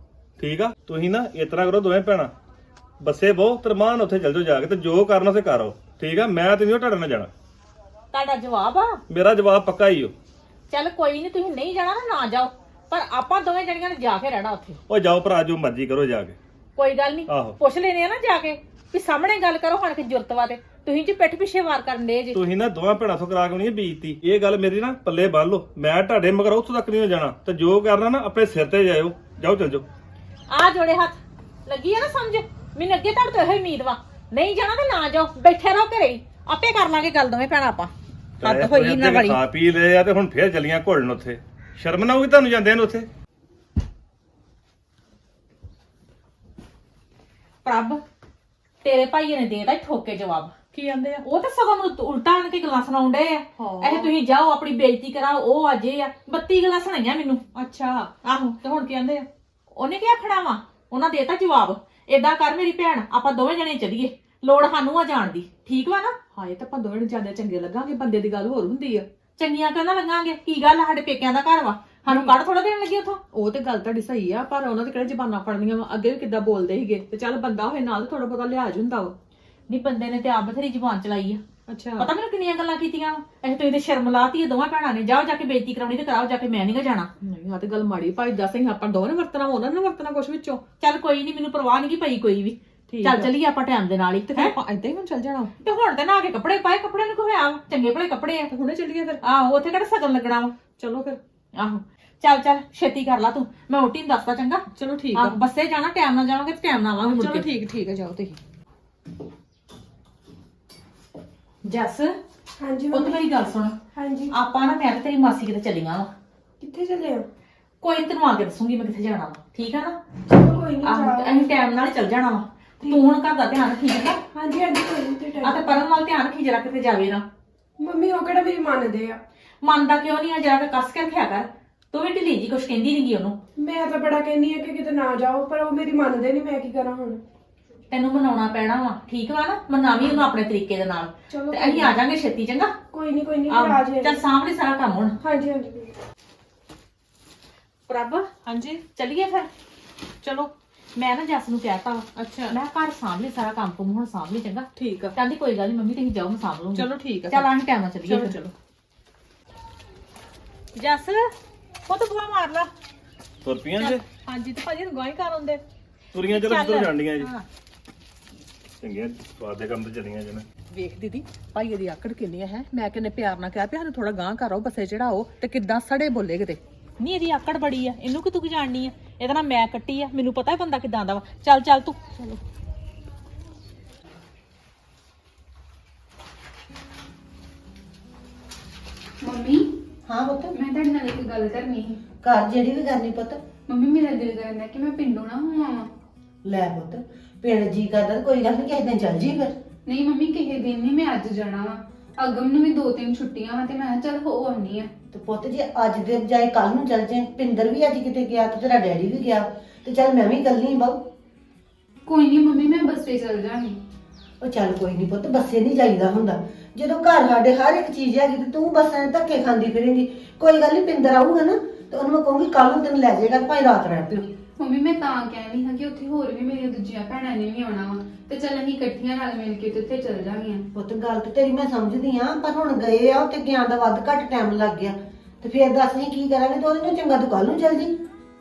ਠੀਕ ਆ? ਤੁਸੀਂ ਨਾ ਇਸ ਤਰ੍ਹਾਂ ਕਰੋ ਦੋਵੇਂ ਭੈਣਾਂ। ਬੱਸੇ ਬਹੁ ਤਰਮਾਨ ਉੱਥੇ ਚੱਲ ਜਾਓ ਜਾ ਕੇ ਤੇ ਜੋ ਕਰਨਾ ਤੇ ਕਰੋ ਠੀਕ ਆ? ਮੈਂ ਤੇ ਨਹੀਂ ਤੁਹਾਡੇ ਨਾਲ ਜਾਣਾ। ਤੁਹਾਡਾ ਜਵਾਬ ਆ? ਮੇਰਾ ਜਵਾਬ ਪੱਕਾ ਹੀ ਓ ਚੱਲ ਕੋਈ ਨਹੀਂ ਤੁਸੀਂ ਨਹੀਂ ਜਾਣਾ ਨਾ ਨਾ ਜਾਓ। ਪਰ ਆਪਾਂ ਦੋਵੇਂ ਜਣੀਆਂ ਨੇ ਜਾ ਕੇ ਰਹਿਣਾ ਉੱਥੇ। ਉਹ ਜਾਓ ਭਰਾ ਜੋ ਮਰਜ਼ੀ ਕਰੋ ਜਾ ਕੇ। ਕੋਈ ਗੱਲ ਨਹੀਂ ਆਹੋ। ਪੁੱਛ ਲੈਨੇ ਆ ਨਾ ਜਾ ਕੇ। ਵੀ ਸਾਹਮਣੇ ਗੱਲ ਕਰੋ ਹਣ ਕੇ ਜੁਰਤ ਵਾ ਤੇ। ਤੁਸੀਂ ਜੀ ਪਿੱਠ ਪਿੱਛੇ ਵਾਰ ਕਰਨ ਦੇ ਜੀ। ਤੁਸੀਂ ਨਾ ਦੋਵਾਂ ਭੈਣਾਂ ਤੋਂ ਕਰਾ ਕੇ ਨਹੀਂ ਬੀਜਤੀ ਇਹ ਗੱਲ ਮੇਰੀ ਨਾ ਪੱਲੇ ਬੰਨ ਲਓ। ਮੈਂ ਤੁਹਾਡੇ ਮਗਰ ਉੱਥੋਂ ਤੱਕ ਨਹੀਂ ਜਾਣਾ। ਤੇ ਜੋ ਕਰਨਾ ਨਾ ਆਪਣੇ ਸਿਰ ਤੇ ਜਾਇਓ। ਜਾਓ ਚੱਲ ਜਾਓ। ਆ ਜੋੜੇ ਹੱਥ। ਲੱਗੀ ਆ ਨਾ ਸਮਝ? ਮੈਨੂੰ ਅੱਗੇ ਤੁਹਾਡੇ ਤੋਂ ਇਹੋ ਉਮੀਦ ਵਾ। ਨਹੀਂ ਜਾਣਾ ਤੇ ਨਾ ਜਾਓ। ਬੈਠੇ ਰਹੋ ਘਰੇ ਹੀ। ਆਪੇ ਕਰ ਲਾਂਗੇ ਗੱਲ ਦੋਵੇਂ ਭੈਣਾਂ ਆਪਾਂ। ਹੱਦ ਹੋਈ ਨਾ ਬੜੀ। ਖਾ ਪੀ ਲਏ ਆ ਤੇ ਹੁਣ ਫੇਰ ਚੱਲੀਆਂ ਘੁਲਣ ਉੱਥੇ। ਸ਼ਰਮ ਨਾ ਆਊਗੀ ਤੁਹਾਨੂੰ ਜਾਂਦੇ ਨੂੰ ਉੱਥੇ? ਪ੍ਰਭ ਤੇਰੇ ਭਾਈ ਨੇ ਦੇਦਾ ਠੋਕੇ ਜਵਾਬ। ਕੀ ਆਂਦੇ ਆ? ਉਹ ਤਾਂ ਸਗੋਂ ਮੈਨੂੰ ਉਲਟਾ ਆਣ ਕੇ ਗੱਲਾਂ ਸੁਣਾਉਂਦੇ ਆ। ਹਾਂ। ਇਹ ਤੁਸੀਂ ਜਾਓ ਆਪਣੀ ਬੇਇੱਜ਼ਤੀ ਕਰਾਓ ਉਹ ਅਜੇ ਆ। 32 ਗੱਲਾਂ ਸੁਣਾਈਆਂ ਮੈਨੂੰ। ਅੱਛਾ। ਆਹੋ ਤੇ ਹੁਣ ਕੀ ਆਂਦੇ ਆ? ਉਹਨੇ ਕੀ ਆਖਣਾ ਵਾ। ਉਹਨਾਂ ਦੇਤਾ ਜਵਾਬ। ਏਦਾਂ ਕਰ ਮੇਰੀ ਭੈਣ ਆਪਾਂ ਦੋਵੇਂ ਜਣੇ ਚੱਲੀਏ। ਲੋੜ ਸਾਨੂੰ ਆ ਜਾਣ ਦੀ। ਠੀਕ ਵਾ ਨਾ? ਹਾਏ ਤਾਂ ਆਪਾਂ ਦੋਵੇਂ ਜਾਂਦੇ ਚੰਗੇ ਲੱਗਾਂਗੇ ਬੰਦੇ ਦੀ ਗੱਲ ਹੋਰ ਹੁੰਦੀ ਆ। ਚੰਗੀਆਂ ਕਹਿੰਦਾ ਲੱਗਾਂਗੇ? ਕੀ ਗੱਲ ਆ, ਸਾਡੇ ਪੇਕਿਆਂ ਦਾ ਘਰ ਵਾ। ਸਾਨੂੰ ਕੱਢ ਥੋੜਾ ਦੇਣ ਲੱਗੀ ਉਥੋਂ? ਉਹ ਤੇ ਗੱਲ ਤੁਹਾਡੀ ਸਹੀ ਆ ਪਰ ਉਹਨਾਂ ਦੇ ਕਿਹੜੇ ਜ਼ਬਾਨਾਂ ਫੜਨੀਆਂ ਵਾ? ਅੱਗੇ ਵੀ ਕਿੱਦਾਂ ਬੋਲਦੇ ਸੀਗੇ? ਤੇ ਚੱਲ ਬੰਦਾ ਹੋਏ ਨਾਲ ਥੋੜਾ ਬਹੁਤਾ ਲਿਹਾਜ਼ ਹੁੰਦਾ ਵਾ। ਨਹੀਂ ਬੰਦੇ ਨੇ ਤੇ ਆਪ ਬਥੇਰੀ ਜ਼ੁਬਾਨ ਚਲਾਈ ਆ। ਅੱਛਾ। ਪਤਾ ਮੈਨੂੰ ਕਿੰਨੀਆਂ ਗੱਲਾਂ ਕੀਤੀਆਂ? ਇਹ ਤੁਸੀਂ ਤੇ ਸ਼ਰਮ ਲਾਤੀ ਆ ਦੋਵਾਂ ਭੈਣਾਂ ਨੇ। ਜਾਓ ਜਾ ਕੇ ਬੇਇੱਜ਼ਤੀ ਕਰਾਉਣੀ ਤੇ ਕਰਾਓ ਜਾ ਕੇ ਮੈਂ ਨਹੀਂਗਾ ਜਾਣਾ। ਨਹੀਂ ਆ ਤੇ ਗੱਲ ਮਾੜੀ ਭਾਈ ਦੱਸ ਅਸੀਂ ਆਪਾਂ ਦੋਵੇਂ ਨੇ ਵਰਤਣਾ ਉਹਨਾਂ ਨੇ ਵਰਤਣਾ ਕੁਛ ਵਿੱਚੋਂ? ਚੱਲ ਕੋਈ ਨਹੀਂ ਮੈਨੂੰ ਪਰਵਾਹ ਨਹੀਂ ਪਈ ਕੋਈ ਵੀ। ਠੀਕ ਚੱਲ ਆ। ਚੱਲੀਏ ਆਪਾਂ ਟਾਈਮ ਦੇ ਨਾਲ ਹੀ ਤੇ ਫਿਰ ਆਪਾਂ ਏਦਾਂ ਹੀ ਹੁਣ ਚੱਲ ਜਾਣਾ। ਤੇ ਹੁਣ ਤੇ ਨਾ ਕੇ ਕੱਪੜੇ ਪਾਏ ਕੱਪੜੇ ਨੂੰ ਹੋਇਆ ਵਾ। ਚੰਗੇ ਭਲੇ ਕੱਪੜੇ ਆ। ਤੇ ਹੁਣੇ ਚੱਲੀਏ ਫਿਰ। ਆਹੋ ਉੱਥੇ ਕਿਹੜਾ ਸਗਨ ਲੱਗਣਾ ਵਾ? ਚਲੋ ਫਿਰ। ਆਹੋ। ਚੱਲ ਚੱਲ ਛੇਤੀ ਕਰ ਲਾ ਤੂੰ। ਮੈਂ ਓਟੀ ਨੂੰ ਦੱਸਦਾ ਚੰਗਾ। ਚਲੋ ਠੀਕ ਆਹ ਆ ਬੱਸੇ ਜਾਣਾ ਟਾਈਮ ਨਾਲ ਜਾਵਾਂਗੇ ਤੇ ਟਾਈਮ ਨਾਲ ਆਵਾਂਗੇ ਮੁੜ ਚਲੋ ਕੇ। ਠੀਕ ਠੀਕ ਆ ਜਾਓ ਤੁਸੀਂ। ਜੱਸ ਹਾਂਜੀ ਉਹ ਮੇਰੀ ਗੱਲ ਸੁਣ। ਹਾਂਜੀ। ਆਪਾਂ ਨਾ ਮੈਂ ਤੇ ਤੇਰੀ ਮਾਸੀ ਕਿਤੇ ਚੱਲੀਆਂ ਵਾ। ਕਿੱਥੇ ਚੱਲੇ ਹੋ? ਕੋਈ ਨੀ ਤੈਨੂੰ ਆ ਕੇ ਦੱਸੂਗੀ ਮੈਂ ਕਿੱਥੇ ਜਾਣਾ ਵਾ। ਠੀਕ ਆ ਨਾ? ਚਲੋ ਕੋਈ ਨਹੀਂ ਆਹੋ ਤੇ ਅਸੀਂ ਟਾਈਮ ਨਾਲ ਹੀ ਚੱਲ ਜਾਣਾ ਵਾ। ਤੂੰ ਹੁਣ ਘਰ ਦਾ ਧਿਆਨ ਰੱਖੀ ਚੰਗਾ ਹਾਂਜੀ ਹਾਂਜੀ ਕੋਈ ਨਹੀਂ ਤੇ ਆ ਤੇ ਪਰਮ ਵੱਲ ਧਿਆਨ ਰੱਖੀ ਜਰਾ ਕਿਤੇ ਜਾਵੇ ਨਾ। ਮੰਮੀ ਉਹ ਕਿਹੜਾ ਮੇਰੀ ਮੰਨਦੇ ਆ? ਮੰਨਦਾ ਕਿਉਂ ਨਹੀਂ ਆ? ਜਰਾ ਕਿ ਕੱਸ ਕੇ ਰੱਖਿਆ ਕਰ। ਤੂੰ ਵੀ ਢਿੱਲੀ ਜੀ ਕੁਛ ਕਹਿੰਦੀ ਨਹੀਂਗੀ ਉਹਨੂੰ। ਮੈਂ ਤਾਂ ਬੜਾ ਕਹਿੰਦੀ ਆ ਕਿ ਕਿਤੇ ਨਾ ਜਾਓ ਪਰ ਉਹ ਮੇਰੀ ਮੰਨਦੇ ਨਹੀਂ ਮੈਂ ਕੀ ਕਰਾਂ ਹੁਣ? ਤੈਨੂੰ ਮਨਾਉਣਾ ਪੈਣਾ ਵਾ ਠੀਕ ਵਾ ਨਾ? ਮਨਾਵੀ ਉਹਨੂੰ ਆਪਣੇ ਤਰੀਕੇ ਦੇ ਨਾਲ। ਚਲੋ ਤੇ ਅਸੀਂ ਆ ਜਾਾਂਗੇ ਛੇਤੀ ਚੰਗਾ? ਕੋਈ ਨਹੀਂ ਕੋਈ ਨਹੀਂ ਆ ਜਾਏ ਚੱਲ ਸਾਹਮਣੇ ਸਾਰਾ ਕੰਮ ਹੁਣ। ਹਾਂਜੀ ਹਾਂਜੀ ਪ੍ਰਭ ਹਾਂਜੀ। ਚੱਲੀਏ ਫਿਰ? ਚਲੋ। ਮੈਂ ਨਾ ਜੱਸ ਨੂੰ ਕਹਿਤਾ ਵਾ। ਅੱਛਾ। ਮੈਂ ਘਰ ਸਾਹਮਣੇ ਸਾਰਾ ਕੰਮ ਕੁਮ ਹੁਣ ਸਾਹਮਣੇ ਚੰਗਾ? ਠੀਕ ਆ। ਕਹਿੰਦੀ ਕੋਈ ਗੱਲ ਨਹੀਂ ਮੰਮੀ ਤੁਸੀਂ ਜਾਓ ਮੈਂ ਸਾਂਭ ਲੂੰਗੀ। ਚਲੋ ਠੀਕ ਆ। ਚੱਲ ਆਹੀਂ ਟਾਈਮ ਨਾਲ ਚੱਲੀਏ ਚਲੋ ਫਿਰ। ਚਲੋ। ਜੱਸ ਉਹ ਤਾਂ ਬੁਆ ਮਾਰ ਲਾ। ਤੁਰ ਪਈਆਂ ਜੇ? ਹਾਂਜੀ ਤੇ ਭਾਜੀ ਨੂੰ ਗਾਈ ਕਰ ਆਉਂਦੇ। ਤੁਰੀਆਂ ਚਲੋ। ਜਾਂਦੀਆਂ ਜੀ? ਹਾਂ। ਚੰਗੀਆਂ ਸਵਾਦ ਦੇ ਕੰਮ ਤੇ ਚੱਲੀਆਂ ਜੀ ਨਾ ਵੇਖ ਦੀਦੀ ਭਾਈ ਦੀ ਆਕੜ ਕਿੰਨੀ ਹੈ? ਮੈਂ ਕਿੰਨੇ ਪਿਆਰ ਨਾਲ ਕਿਹਾ ਵੀ ਸਾਨੂੰ ਥੋੜਾ ਗਾਂ ਕਰੋ ਬੱਸੇ ਚੜਾਓ ਤੇ ਕਿੱਦਾਂ ਸੜੇ ਬੋਲੇ ਕਿਤੇ। ਨਹੀਂ ਇਹਦੀ ਆਕੜ ਬੜੀ ਆ ਇਹਨੂੰ ਕਿ ਤੂੰ ਜਾਣਨੀ ਆ? ਇਹਦਾ ਨਾਲ ਮੈਂ ਕੱਟੀ ਆ ਮੈਨੂੰ ਪਤਾ ਹੈ ਬੰਦਾ ਕਿਦਾਂ ਦਾ ਵਾ। ਚੱਲ ਚੱਲ ਤੂੰ। ਚਲੋ ਮੰਮੀ? ਹਾਂ ਪੁੱਤ। ਮੈਂ ਤੁਹਾਡੇ ਨਾਲ ਇੱਕ ਗੱਲ ਕਰਨੀ ਸੀ। ਘਰ ਜਿਹੜੀ ਵੀ ਕਰਨੀ ਪੁੱਤ। ਮੰਮੀ ਮੇਰਾ ਦਿਲ ਕਰਦਾ ਕਿ ਮੈਂ ਪਿੰਡੋਂ ਨਾ ਹੋਵਾਂ। ਲੈ ਪੁੱਤ ਪਿੰਡ ਜੀ ਕਰਦਾ ਕੋਈ ਗੱਲ ਨਹੀਂ ਕਿਸੇ ਦਿਨ ਚੱਲ ਜੀ ਫਿਰ। ਨਹੀਂ ਮੰਮੀ ਕਿਸੇ ਦਿਨ ਨਹੀਂ ਮੈਂ ਅੱਜ ਜਾਣਾ ਵਾ। ਅਗਮ ਨੂੰ ਵੀ ਦੋ ਤਿੰਨ ਛੁੱਟੀਆਂ ਵਾ ਤੇ ਮੈਂ ਕਿਹਾ ਚੱਲ ਹੋ ਆਉਣੀ ਆ। ਤੇ ਪੁੱਤ ਜੇ ਅੱਜ ਦੇ ਬਜਾਏ ਕੱਲ ਨੂੰ ਚੱਲ ਜੇ ਪਿੰਦਰ ਵੀ ਅੱਜ ਕਿਤੇ ਗਿਆ ਤੇ ਤੇਰਾ ਡੈਡੀ ਵੀ ਗਿਆ ਤੇ ਚੱਲ ਮੈਂ ਵੀ ਇਕੱਲੀ ਬਾਉ ਕੋਈ ਨਹੀਂ ਮੰਮੀ ਮੈਂ ਬੱਸੇ ਚੱਲ ਜਾਣੀ ਉਹ ਚੱਲ ਕੋਈ ਨਹੀਂ ਪੁੱਤ ਬੱਸੇ ਨਹੀਂ ਜਾਈਦਾ ਹੁੰਦਾ। ਜਦੋਂ ਘਰ ਸਾਡੇ ਹਰ ਇੱਕ ਚੀਜ਼ ਹੈਗੀ ਤੇ ਤੂੰ ਬੱਸਾਂ 'ਚ ਧੱਕੇ ਖਾਂਦੀ ਫਿਰੇਂਗੀ। ਕੋਈ ਗੱਲ ਨਹੀਂ ਪਿੰਦਰ ਆਊਗਾ ਨਾ ਤੇ ਉਹਨੂੰ ਮੈਂ ਕਹੂੰਗੀ ਕੱਲ ਨੂੰ ਤੈਨੂੰ ਲੈ ਜਾਏਗਾ ਭਾਈ ਰਾਤ ਰਹਿ ਪਿਓ। ਮੰਮੀ ਮੈਂ ਤਾਂ ਕਹਿਣੀ ਹਾਂ ਕਿ ਉੱਥੇ ਹੋਰ ਵੀ ਮੇਰੀਆਂ ਦੂਜੀਆਂ ਭੈਣਾਂ ਨੇ ਵੀ ਆਉਣਾ ਵਾ। ਤੇ ਚੱਲ ਅਸੀਂ ਇਕੱਠੀਆਂ ਨਾਲ ਮਿਲ ਕੇ ਤੇ ਉੱਥੇ ਚੱਲ ਜਾਵਾਂਗੀਆਂ ਪੁੱਤ ਗੱਲ ਤੇ ਤੇਰੀ ਮੈਂ ਸਮਝਦੀ ਆ ਪਰ ਹੁਣ ਗਏ ਆ ਉੱਥੇ ਗਿਆਨ ਦਾ ਵੱਧ ਘੱਟ ਟਾਈਮ ਲੱਗ ਗਿਆ। ਤੇ ਫੇਰ ਦੱਸ ਨਹੀਂ ਕੀ ਕਰਾਂਗੇ ਤੇ ਉਹਦੇ ਨਾਲ ਚੰਗਾ ਤੂੰ ਕੱਲ ਨੂੰ ਚੱਲ ਜੀ।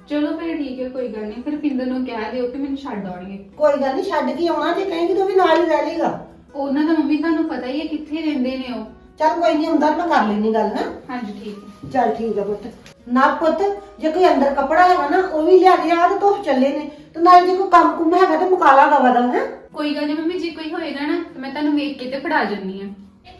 ਚਲੋ ਫਿਰ ਠੀਕ ਹੈ ਕੋਈ ਗੱਲ ਨਹੀਂ। ਫਿਰ ਪਿੰਦਰ ਨੂੰ ਕਹਿ ਦਿਓ ਕਿ ਮੈਨੂੰ ਛੱਡ ਆਉਣਗੇ। ਕੋਈ ਗੱਲ ਨਹੀਂ ਛੱਡ ਕੇ ਆਉਣਾ ਜੇ ਕਹੇਂਗੀ ਤਾਂ ਵੀ ਨਾਲ ਹੀ ਰਹਿ ਲੇਗਾ ਉਹਨਾਂ ਦਾ ਮੰਮੀ ਤੁਹਾਨੂੰ ਪਤਾ ਹੀ ਹੈ ਕਿੱਥੇ ਰਹਿੰਦੇ ਨੇ ਉਹ। ਚੱਲ ਕੋਈ ਨਹੀਂ ਹੁੰਦਾ ਮੈਂ ਕਰ ਲੈਣੀ ਗੱਲ ਹੈ? ਹਾਂਜੀ ਠੀਕ ਹੈ। ਚੱਲ ਠੀਕ ਆ ਪੁੱਤ। ਨਾ ਪੁੱਤ ਜੇ ਕੋਈ ਅੰਦਰ ਕੱਪੜਾ ਹੈਗਾ ਨਾ ਉਹ ਵੀ ਲਿਆ ਦੇ ਆ ਤੇ ਧੁੱਪ ਚੱਲੇ ਨੇ। ਤੇ ਨਾਲ ਜੇ ਕੋਈ ਕੰਮ ਕੁਮ ਹੈਗਾ ਤੇ ਮੁਕਾਲਾ ਗਵਾ ਦਾ ਹੈ? ਕੋਈ ਗੱਲ ਨਹੀਂ ਮੰਮੀ ਜੇ ਕੋਈ ਹੋਏਗਾ ਨਾ ਤੇ ਮੈਂ ਤੁਹਾਨੂੰ ਵੇਖ ਕੇ ਤੇ ਫੜਾ ਜੰਨੀ ਆ